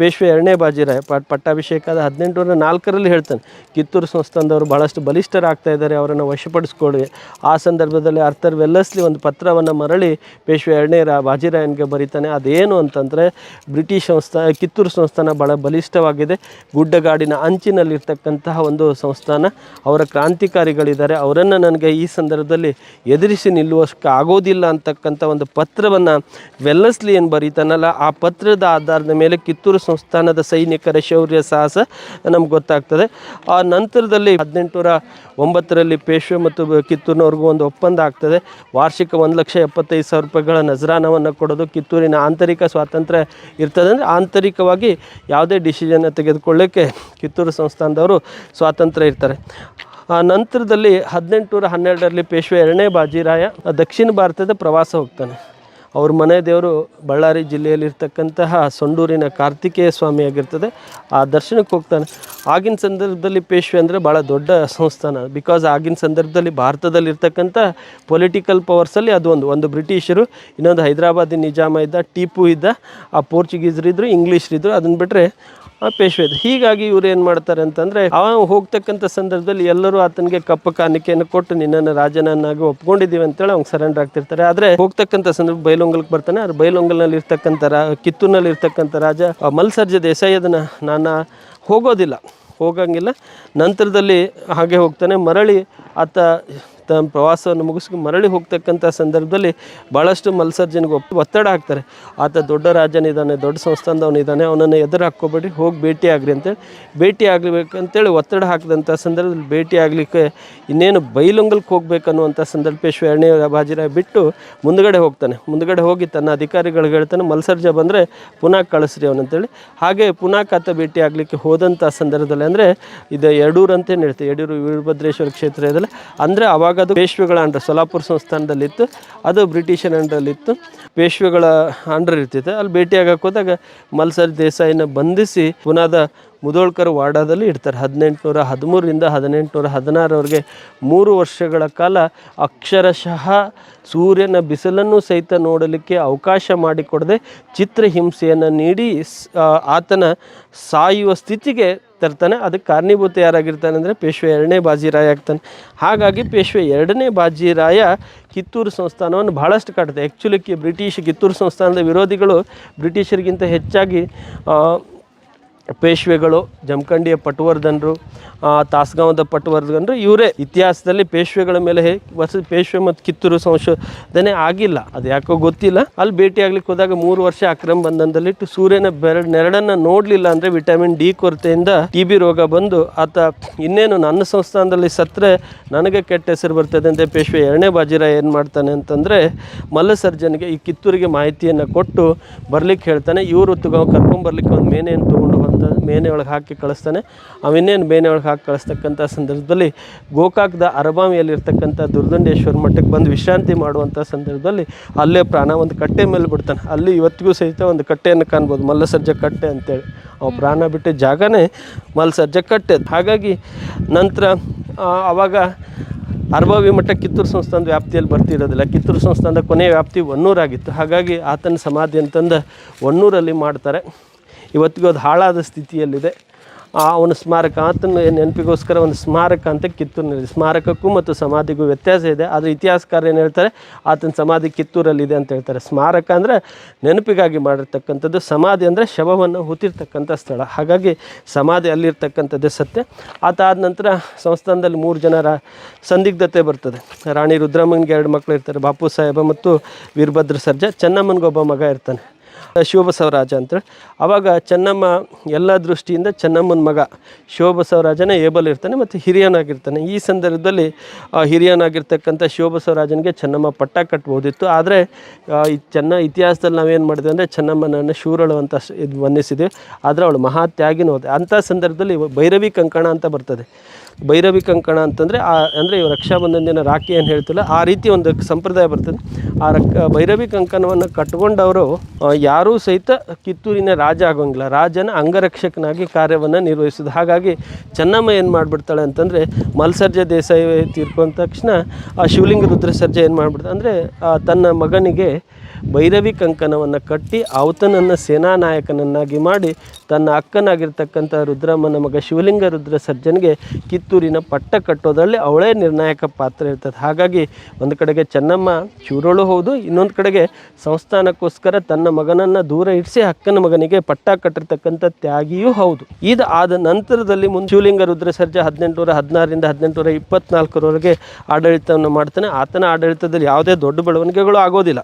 ಪೇಶ್ವೆ ಎರಡನೇ ಬಾಜಿರಾಯ ಪಟ್ಟಾಭಿಷೇಕದ ಪಟ್ಟಾಭಿಷೇಕ ಆದ ಹದಿನೆಂಟುನೂರ ನಾಲ್ಕರಲ್ಲಿ ಹೇಳ್ತಾನೆ, ಕಿತ್ತೂರು ಸಂಸ್ಥಾನದವರು ಭಾಳಷ್ಟು ಬಲಿಷ್ಠರಾಗ್ತಾ ಇದ್ದಾರೆ, ಅವರನ್ನು ವಶಪಡಿಸ್ಕೊಳ್ಳಿ. ಆ ಸಂದರ್ಭದಲ್ಲಿ ಆರ್ಥರ್ ವೆಲ್ಲಸ್ಲಿ ಒಂದು ಪತ್ರವನ್ನು ಮರಳಿ ಪೇಶ್ವೆ ಎರಡನೇ ರಾ ಬಾಜಿರಾಯನ್ಗೆ ಬರೀತಾನೆ, ಅದೇನು ಅಂತಂದರೆ, ಬ್ರಿಟಿಷ್ ಸಂಸ್ಥಾ, ಕಿತ್ತೂರು ಸಂಸ್ಥಾನ ಭಾಳ ಬಲಿಷ್ಠವಾಗಿದೆ, ಗುಡ್ಡಗಾಡಿನ ಅಂಚಿನಲ್ಲಿರ್ತಕ್ಕಂತಹ ಒಂದು ಸಂಸ್ಥಾನ, ಅವರ ಕ್ರಾಂತಿಕಾರಿಗಳಿದ್ದಾರೆ, ಅವರನ್ನು ನನಗೆ ಈ ಸಂದರ್ಭದಲ್ಲಿ ಎದುರಿಸಿ ನಿಲ್ಲುವಷ್ಟು ಆಗೋದಿಲ್ಲ ಅಂತಕ್ಕಂಥ ಒಂದು ಪತ್ರವನ್ನು ವೆಲ್ಲಸ್ಲಿ ಏನು ಬರೀತಾನಲ್ಲ, ಆ ಪತ್ರದ ಆಧಾರದ ಮೇಲೆ ಕಿತ್ತೂರು ಸಂಸ್ಥಾನದ ಸೈನಿಕರ ಶೌರ್ಯ ಸಾಹಸ ನಮ್ಗೆ ಗೊತ್ತಾಗ್ತದೆ. ಆ ನಂತರದಲ್ಲಿ ಹದಿನೆಂಟುನೂರ ಒಂಬತ್ತರಲ್ಲಿ ಪೇಶ್ವೆ ಮತ್ತು ಕಿತ್ತೂರಿನವ್ರಿಗೂ ಒಂದು ಒಪ್ಪಂದ ಆಗ್ತದೆ. ವಾರ್ಷಿಕ ಒಂದು ಲಕ್ಷ ಎಪ್ಪತ್ತೈದು ಸಾವಿರ ರೂಪಾಯಿಗಳ ನಜರಾನವನ್ನು ಕೊಡೋದು ಕಿತ್ತೂರಿನ ಆಂತರಿಕ ಸ್ವಾತಂತ್ರ್ಯ ಇರ್ತದೆ ಅಂದರೆ ಆಂತರಿಕವಾಗಿ ಯಾವುದೇ ಡಿಸಿಷನ್ನ ತೆಗೆದುಕೊಳ್ಳೋಕ್ಕೆ ಕಿತ್ತೂರು ಸಂಸ್ಥಾನದವರು ಸ್ವಾತಂತ್ರ್ಯ ಇರ್ತಾರೆ. ಆ, ನಂತರದಲ್ಲಿ ಹದಿನೆಂಟುನೂರ ಹನ್ನೆರಡರಲ್ಲಿ ಪೇಶ್ವೆ ಎರಡನೇ ಬಾಜಿರಾಯ ದಕ್ಷಿಣ ಭಾರತದ ಪ್ರವಾಸ ಹೋಗ್ತಾನೆ. ಅವ್ರ ಮನೆ ದೇವರು ಬಳ್ಳಾರಿ ಜಿಲ್ಲೆಯಲ್ಲಿರ್ತಕ್ಕಂತಹ ಸೊಂಡೂರಿನ ಕಾರ್ತಿಕೇಯ ಸ್ವಾಮಿ ಆಗಿರ್ತದೆ. ಆ ದರ್ಶನಕ್ಕೆ ಹೋಗ್ತಾನೆ. ಆಗಿನ ಸಂದರ್ಭದಲ್ಲಿ ಪೇಶ್ವೆ ಅಂದರೆ ಭಾಳ ದೊಡ್ಡ ಸಂಸ್ಥಾನ. ಬಿಕಾಸ್ ಆಗಿನ ಸಂದರ್ಭದಲ್ಲಿ ಭಾರತದಲ್ಲಿರ್ತಕ್ಕಂಥ ಪೊಲಿಟಿಕಲ್ ಪವರ್ಸಲ್ಲಿ ಅದು ಒಂದು ಒಂದು ಬ್ರಿಟಿಷರು, ಇನ್ನೊಂದು ಹೈದರಾಬಾದಿ ನಿಜಾಮ ಇದ್ದ ಟೀಪು ಇದ್ದ, ಆ ಪೋರ್ಚುಗೀಸರಿದ್ದರು ಇಂಗ್ಲೀಷ್ರಿದ್ದರು ಅದನ್ನು ಬಿಟ್ಟರೆ ಪೇಶ್ವೆ ಇದೆ ಹೀಗಾಗಿ ಇವ್ರು ಏನು ಮಾಡ್ತಾರೆ ಅಂತಂದರೆ, ಅವ ಹೋಗ್ತಕ್ಕಂಥ ಸಂದರ್ಭದಲ್ಲಿ ಎಲ್ಲರೂ ಆತನಿಗೆ ಕಪ್ಪ ಕಾಣಿಕೆಯನ್ನು ಕೊಟ್ಟು ನಿನ್ನನ್ನು ರಾಜನನ್ನಾಗಿ ಒಪ್ಕೊಂಡಿದ್ದೀವಿ ಅಂತೇಳಿ ಅವ್ನು ಸರೆಂಡರ್ ಆಗ್ತಿರ್ತಾರೆ. ಆದರೆ ಹೋಗ್ತಕ್ಕಂಥ ಸಂದರ್ಭ ಬೈಲೊಂಗಲ್ಗೆ ಬರ್ತಾನೆ. ಆ ಬೈಲೊಂಗಲ್ನಲ್ಲಿ ಇರ್ತಕ್ಕಂಥ ರಾ ಕಿತ್ತೂರಿನಲ್ಲಿ ಇರ್ತಕ್ಕಂಥ ರಾಜ ಮಲ್ಸರ್ಜ ದೇಸಾಯಿ ಅದನ್ನು ನಾನು ಹೋಗೋದಿಲ್ಲ. ಹೋಗಂಗಿಲ್ಲ. ನಂತರದಲ್ಲಿ ಹಾಗೆ ಹೋಗ್ತಾನೆ. ಮರಳಿ ಆತ ತಮ್ಮ ಪ್ರವಾಸವನ್ನು ಮುಗಿಸ್ಕೊಂಡು ಮರಳಿ ಹೋಗ್ತಕ್ಕಂಥ ಸಂದರ್ಭದಲ್ಲಿ ಭಾಳಷ್ಟು ಮಲ್ಸರ್ಜನ್ಗೆ ಒಪ್ಪಿ ಒತ್ತಡ ಹಾಕ್ತಾರೆ. ಆತ ದೊಡ್ಡ ರಾಜನಿದ್ದಾನೆ ದೊಡ್ಡ ಸಂಸ್ಥಾನದವನಿದ್ದಾನೆ ಅವನನ್ನು ಎದುರು ಹಾಕ್ಕೋಬೇಡಿ ಹೋಗಿ ಭೇಟಿ ಆಗ್ರಿ ಅಂತೇಳಿ ಭೇಟಿ ಆಗಬೇಕಂತೇಳಿ ಒತ್ತಡ ಹಾಕಿದಂಥ ಸಂದರ್ಭದಲ್ಲಿ ಭೇಟಿ ಆಗಲಿಕ್ಕೆ ಇನ್ನೇನು ಬೈಲೊಂಗಲ್ಗೆ ಹೋಗ್ಬೇಕನ್ನುವಂಥ ಸಂದರ್ಭ ಪೇಶ್ವೆ ಬಾಜಿರಾಯ್ ಬಿಟ್ಟು ಮುಂದಗಡೆ ಹೋಗ್ತಾನೆ. ಮುಂದಗಡೆ ಹೋಗಿ ತನ್ನ ಅಧಿಕಾರಿಗಳಿಗೆ ಹೇಳ್ತಾನೆ, ಮಲ್ಸರ್ಜ ಬಂದರೆ ಪುನಃ ಕಳಿಸ್ರಿ ಅವನಂತೇಳಿ ಹಾಗೆ ಪುನಃ ಕಾತ ಭೇಟಿ ಆಗಲಿಕ್ಕೆ ಹೋದಂಥ ಸಂದರ್ಭದಲ್ಲಿ ಅಂದರೆ ಇದು ಯಡೂರು ಅಂತೇನು ಹೇಳ್ತೀವಿ ಯಡೂರು ವೀರಭದ್ರೇಶ್ವರ ಕ್ಷೇತ್ರದಲ್ಲಿ ಅಂದರೆ ಅಂದರೆ ಅವಾಗ ಅದು ಪೇಶ್ವೆಗಳ ಅಂಡರ್ ಸೊಲಾಪುರ ಸಂಸ್ಥಾನದಲ್ಲಿತ್ತು, ಅದು ಬ್ರಿಟಿಷನ್ ಅಂಡರಲ್ಲಿತ್ತು ಪೇಶ್ವೆಗಳ ಅಂಡರ್ ಇರ್ತಿತ್ತು. ಅಲ್ಲಿ ಭೇಟಿ ಆಗಕ್ಕೆ ಹೋದಾಗ ಮಲ್ಸರ್ ದೇಸಾಯಿನ ಬಂಧಿಸಿ ಪುನಾದ ಮುದೋಳ್ಕರ್ ವಾಡಾದಲ್ಲಿ ಇಡ್ತಾರೆ. ಹದಿನೆಂಟುನೂರ ಹದಿಮೂರರಿಂದ ಹದಿನೆಂಟುನೂರ ಹದಿನಾರವರೆಗೆ ಮೂರು ವರ್ಷಗಳ ಕಾಲ ಅಕ್ಷರಶಃ ಸೂರ್ಯನ ಬಿಸಿಲನ್ನು ಸಹಿತ ನೋಡಲಿಕ್ಕೆ ಅವಕಾಶ ಮಾಡಿಕೊಡದೆ ಚಿತ್ರಹಿಂಸೆಯನ್ನು ನೀಡಿ ಆತನ ಸಾಯುವ ಸ್ಥಿತಿಗೆ ತರ್ತಾನೆ. ಅದಕ್ಕೆ ಕಾರಣೀಭೂತ ಯಾರಾಗಿರ್ತಾನೆ ಅಂದರೆ ಪೇಶ್ವೆ ಎರಡನೇ ಬಾಜಿರಾಯ ಆಗ್ತಾನೆ. ಹಾಗಾಗಿ ಪೇಶ್ವೆ ಎರಡನೇ ಬಾಜಿರಾಯ ಕಿತ್ತೂರು ಸಂಸ್ಥಾನವನ್ನು ಭಾಳಷ್ಟು ಕಾಡುತ್ತೆ ಆ್ಯಕ್ಚುಲಿ ಕಿ ಬ್ರಿಟಿಷ್ ಕಿತ್ತೂರು ಸಂಸ್ಥಾನದ ವಿರೋಧಿಗಳು ಬ್ರಿಟಿಷರಿಗಿಂತ ಹೆಚ್ಚಾಗಿ ಪೇಶ್ವೆಗಳು, ಜಮಖಂಡಿಯ ಪಟುವರ್ಧನರು ತಾಸಗಾಂವದ ಪಟವರ್ಧನರು, ಇವರೇ ಇತಿಹಾಸದಲ್ಲಿ ಪೇಶ್ವೆಗಳ ಮೇಲೆ ಹೇಗೆ ಪೇಶ್ವೆ ಮತ್ತು ಕಿತ್ತೂರು ಸಂಶೋಧನೆ ಆಗಿಲ್ಲ. ಅದು ಯಾಕೋ ಗೊತ್ತಿಲ್ಲ. ಅಲ್ಲಿ ಭೇಟಿ ಆಗ್ಲಿಕ್ಕೆ ಹೋದಾಗ ಮೂರು ವರ್ಷ ಅಕ್ರಮ ಬಂಧನದಲ್ಲಿಟ್ಟು ಸೂರ್ಯನ ಬೆರ, ನೆರಳನ್ನು ನೋಡಲಿಲ್ಲ ಅಂದರೆ ವಿಟಮಿನ್ ಡಿ ಕೊರತೆಯಿಂದ ಟಿ ಬಿ ರೋಗ ಬಂದು ಆತ ಇನ್ನೇನು ನನ್ನ ಸಂಸ್ಥಾನದಲ್ಲಿ ಸತ್ತರೆ ನನಗೆ ಕೆಟ್ಟ ಹೆಸರು ಬರ್ತದೆ ಅಂತ ಪೇಶ್ವೆ ಎರಡನೇ ಬಾಜಿರಾಯ ಏನು ಮಾಡ್ತಾನೆ ಅಂತಂದರೆ ಮಲ್ಲಸರ್ಜನ್ಗೆ ಈ ಕಿತ್ತೂರಿಗೆ ಮಾಹಿತಿಯನ್ನು ಕೊಟ್ಟು ಬರ್ಲಿಕ್ಕೆ ಹೇಳ್ತಾನೆ. ಇವರು ಕರ್ಕೊಂಬರ್ಲಿಕ್ಕೆ ಒಂದು ಮೇನೆಯನ್ನು ತೊಗೊಂಡು ಬಂದ ಮೇನೆ ಒಳಗೆ ಹಾಕಿ ಕಳಿಸ್ತಾನೆ. ಅವಿನ್ನೇನು ಬೇನೆ ಒಳಗೆ ಹಾಕಿ ಕಳಿಸ್ತಕ್ಕಂಥ ಸಂದರ್ಭದಲ್ಲಿ ಗೋಕಾಕ್ದ ಅರಬಾವಿಯಲ್ಲಿರ್ತಕ್ಕಂಥ ದುರ್ದಂಡೇಶ್ವರ ಮಠಕ್ಕೆ ಬಂದು ವಿಶ್ರಾಂತಿ ಮಾಡುವಂಥ ಸಂದರ್ಭದಲ್ಲಿ ಅಲ್ಲೇ ಪ್ರಾಣ ಒಂದು ಕಟ್ಟೆ ಮೇಲೆ ಬಿಡ್ತಾನೆ. ಅಲ್ಲಿ ಇವತ್ತಿಗೂ ಸಹಿತ ಒಂದು ಕಟ್ಟೆಯನ್ನು ಕಾಣ್ಬೋದು, ಮಲ್ಲಸರ್ಜ ಕಟ್ಟೆ ಅಂತೇಳಿ. ಅವು ಪ್ರಾಣ ಬಿಟ್ಟ ಜಾಗನೇ ಮಲ್ಲಸರ್ಜ ಕಟ್ಟೆ. ಹಾಗಾಗಿ ನಂತರ ಆವಾಗ ಅರ್ಬಾವಿ ಮಠ ಕಿತ್ತೂರು ಸಂಸ್ಥಾನದ ವ್ಯಾಪ್ತಿಯಲ್ಲಿ ಬರ್ತಿರೋದಿಲ್ಲ. ಕಿತ್ತೂರು ಸಂಸ್ಥಾನದ ಕೊನೆಯ ವ್ಯಾಪ್ತಿ ಒನ್ನೂರಾಗಿತ್ತು. ಹಾಗಾಗಿ ಆತನ ಸಮಾಧಿ ಅಂತಂದು ಒನ್ನೂರಲ್ಲಿ ಮಾಡ್ತಾರೆ. ಇವತ್ತಿಗೂ ಅದು ಹಾಳಾದ ಸ್ಥಿತಿಯಲ್ಲಿದೆ. ಆ ಒಂದು ಸ್ಮಾರಕ, ಆತನ ನೆನಪಿಗೋಸ್ಕರ ಒಂದು ಸ್ಮಾರಕ ಅಂತ ಕಿತ್ತೂರಿನಲ್ಲಿ ಸ್ಮಾರಕಕ್ಕೂ ಮತ್ತು ಸಮಾಧಿಗೂ ವ್ಯತ್ಯಾಸ ಇದೆ. ಆದರೆ ಇತಿಹಾಸಕಾರ ಏನು ಹೇಳ್ತಾರೆ? ಆತನ ಸಮಾಧಿ ಕಿತ್ತೂರಲ್ಲಿದೆ ಅಂತ ಹೇಳ್ತಾರೆ. ಸ್ಮಾರಕ ಅಂದರೆ ನೆನಪಿಗಾಗಿ ಮಾಡಿರ್ತಕ್ಕಂಥದ್ದು, ಸಮಾಧಿ ಅಂದರೆ ಶವವನ್ನು ಹುತ್ತಿರ್ತಕ್ಕಂಥ ಸ್ಥಳ. ಹಾಗಾಗಿ ಸಮಾಧಿ ಅಲ್ಲಿರ್ತಕ್ಕಂಥದ್ದೇ ಸತ್ಯ. ಆತ ಆದ ನಂತರ ಸಂಸ್ಥಾನದಲ್ಲಿ ಮೂರು ಜನರ ಸಂದಿಗ್ಧತೆ ಬರ್ತದೆ. ರಾಣಿ ರುದ್ರಮ್ಮನಿಗೆ ಎರಡು ಮಕ್ಕಳು ಇರ್ತಾರೆ. ಬಾಪು ಸಾಹೇಬ ಮತ್ತು ವೀರಭದ್ರ ಸರ್ಜಾ. ಚೆನ್ನಮ್ಮನಿಗೊಬ್ಬ ಮಗ ಇರ್ತಾನೆ. ಶಿವಬಸವರಾಜ ಅಂತ ಆವಾಗ ಚೆನ್ನಮ್ಮ ಎಲ್ಲ ದೃಷ್ಟಿಯಿಂದ ಚೆನ್ನಮ್ಮನ ಮಗ. ಶಿವಬಸವರಾಜನೇ ಏಬಲ್ ಇರ್ತಾನೆ ಮತ್ತು ಹಿರಿಯನಾಗಿರ್ತಾನೆ. ಈ ಸಂದರ್ಭದಲ್ಲಿ ಹಿರಿಯನಾಗಿರ್ತಕ್ಕಂಥ ಶಿವಬಸವರಾಜನಿಗೆ ಚೆನ್ನಮ್ಮ ಪಟ್ಟ ಕಟ್ಬೋದಿತ್ತು. ಆದರೆ ಈ ಚೆನ್ನ ಇತಿಹಾಸದಲ್ಲಿ ನಾವೇನು ಮಾಡಿದ್ವಿ ಅಂದರೆ ಚೆನ್ನಮ್ಮನನ್ನು ಶೂರಳು ಅಂತ ಇದು ವರ್ಣಿಸಿದೆ ಆದರೆ ಅವಳು ಮಹಾತ್ಯಾಗಿನೂ ಹೋದೆ ಅಂಥ ಸಂದರ್ಭದಲ್ಲಿ ಭೈರವಿ ಕಂಕಣ ಅಂತ ಬರ್ತದೆ. ಭೈರವಿ ಕಂಕಣ ಅಂತಂದರೆ ಆ, ಅಂದರೆ ರಕ್ಷಾಬಂಧನ ದಿನ ರಾಖಿ ಏನು ಹೇಳ್ತಿಲ್ಲ, ಆ ರೀತಿ ಒಂದು ಸಂಪ್ರದಾಯ ಬರ್ತದೆ. ಆ ರಕ್ ಭೈರವಿ ಕಂಕಣವನ್ನು ಕಟ್ಕೊಂಡವರು ಯಾರೂ ಸಹಿತ ಕಿತ್ತೂರಿನ ರಾಜ ಆಗೋಂಗಿಲ್ಲ. ರಾಜನ ಅಂಗರಕ್ಷಕನಾಗಿ ಕಾರ್ಯವನ್ನು ನಿರ್ವಹಿಸೋದು. ಹಾಗಾಗಿ ಚೆನ್ನಮ್ಮ ಏನು ಮಾಡಿಬಿಡ್ತಾಳೆ ಅಂತಂದರೆ, ಮಲ್ಸರ್ಜ ದೇಸಾಯಿ ತೀರ್ಕೊಂಡ ತಕ್ಷಣ, ಆ ಶಿವಲಿಂಗ ರುದ್ರಸರ್ಜೆ ಏನು ಮಾಡಿಬಿಡ್ತಾಳೆ ಅಂದರೆ ತನ್ನ ಮಗನಿಗೆ ಭೈರವಿ ಕಂಕಣವನ್ನು ಕಟ್ಟಿ ಅವತನನ್ನು ಸೇನಾನಾಯಕನನ್ನಾಗಿ ಮಾಡಿ ತನ್ನ ಅಕ್ಕನಾಗಿರ್ತಕ್ಕಂಥ ರುದ್ರಮ್ಮನ ಮಗ ಶಿವಲಿಂಗ ರುದ್ರ ಸರ್ಜನ್ಗೆ ಕಿತ್ತೂರಿನ ಪಟ್ಟ ಕಟ್ಟೋದರಲ್ಲಿ ಅವಳೇ ನಿರ್ಣಾಯಕ ಪಾತ್ರ ಇರ್ತದೆ. ಹಾಗಾಗಿ ಒಂದು ಕಡೆಗೆ ಚೆನ್ನಮ್ಮ ಚೂರೋಳು ಹೌದು, ಇನ್ನೊಂದು ಕಡೆಗೆ ಸಂಸ್ಥಾನಕ್ಕೋಸ್ಕರ ತನ್ನ ಮಗನನ್ನು ದೂರ ಇಡಿಸಿ ಅಕ್ಕನ ಮಗನಿಗೆ ಪಟ್ಟ ಕಟ್ಟಿರ್ತಕ್ಕಂಥ ತ್ಯಾಗಿಯೂ ಹೌದು. ಇದು ಆದ ನಂತರದಲ್ಲಿ ಮುಂದೆ ಶಿವಲಿಂಗ ರುದ್ರ ಸರ್ಜ ಹದಿನೆಂಟುನೂರ ಹದಿನಾರರಿಂದ ಹದಿನೆಂಟುನೂರ ಇಪ್ಪತ್ನಾಲ್ಕರವರೆಗೆ ಆಡಳಿತವನ್ನು ಮಾಡ್ತಾನೆ. ಆತನ ಆಡಳಿತದಲ್ಲಿ ಯಾವುದೇ ದೊಡ್ಡ ಬೆಳವಣಿಗೆಗಳು ಆಗೋದಿಲ್ಲ.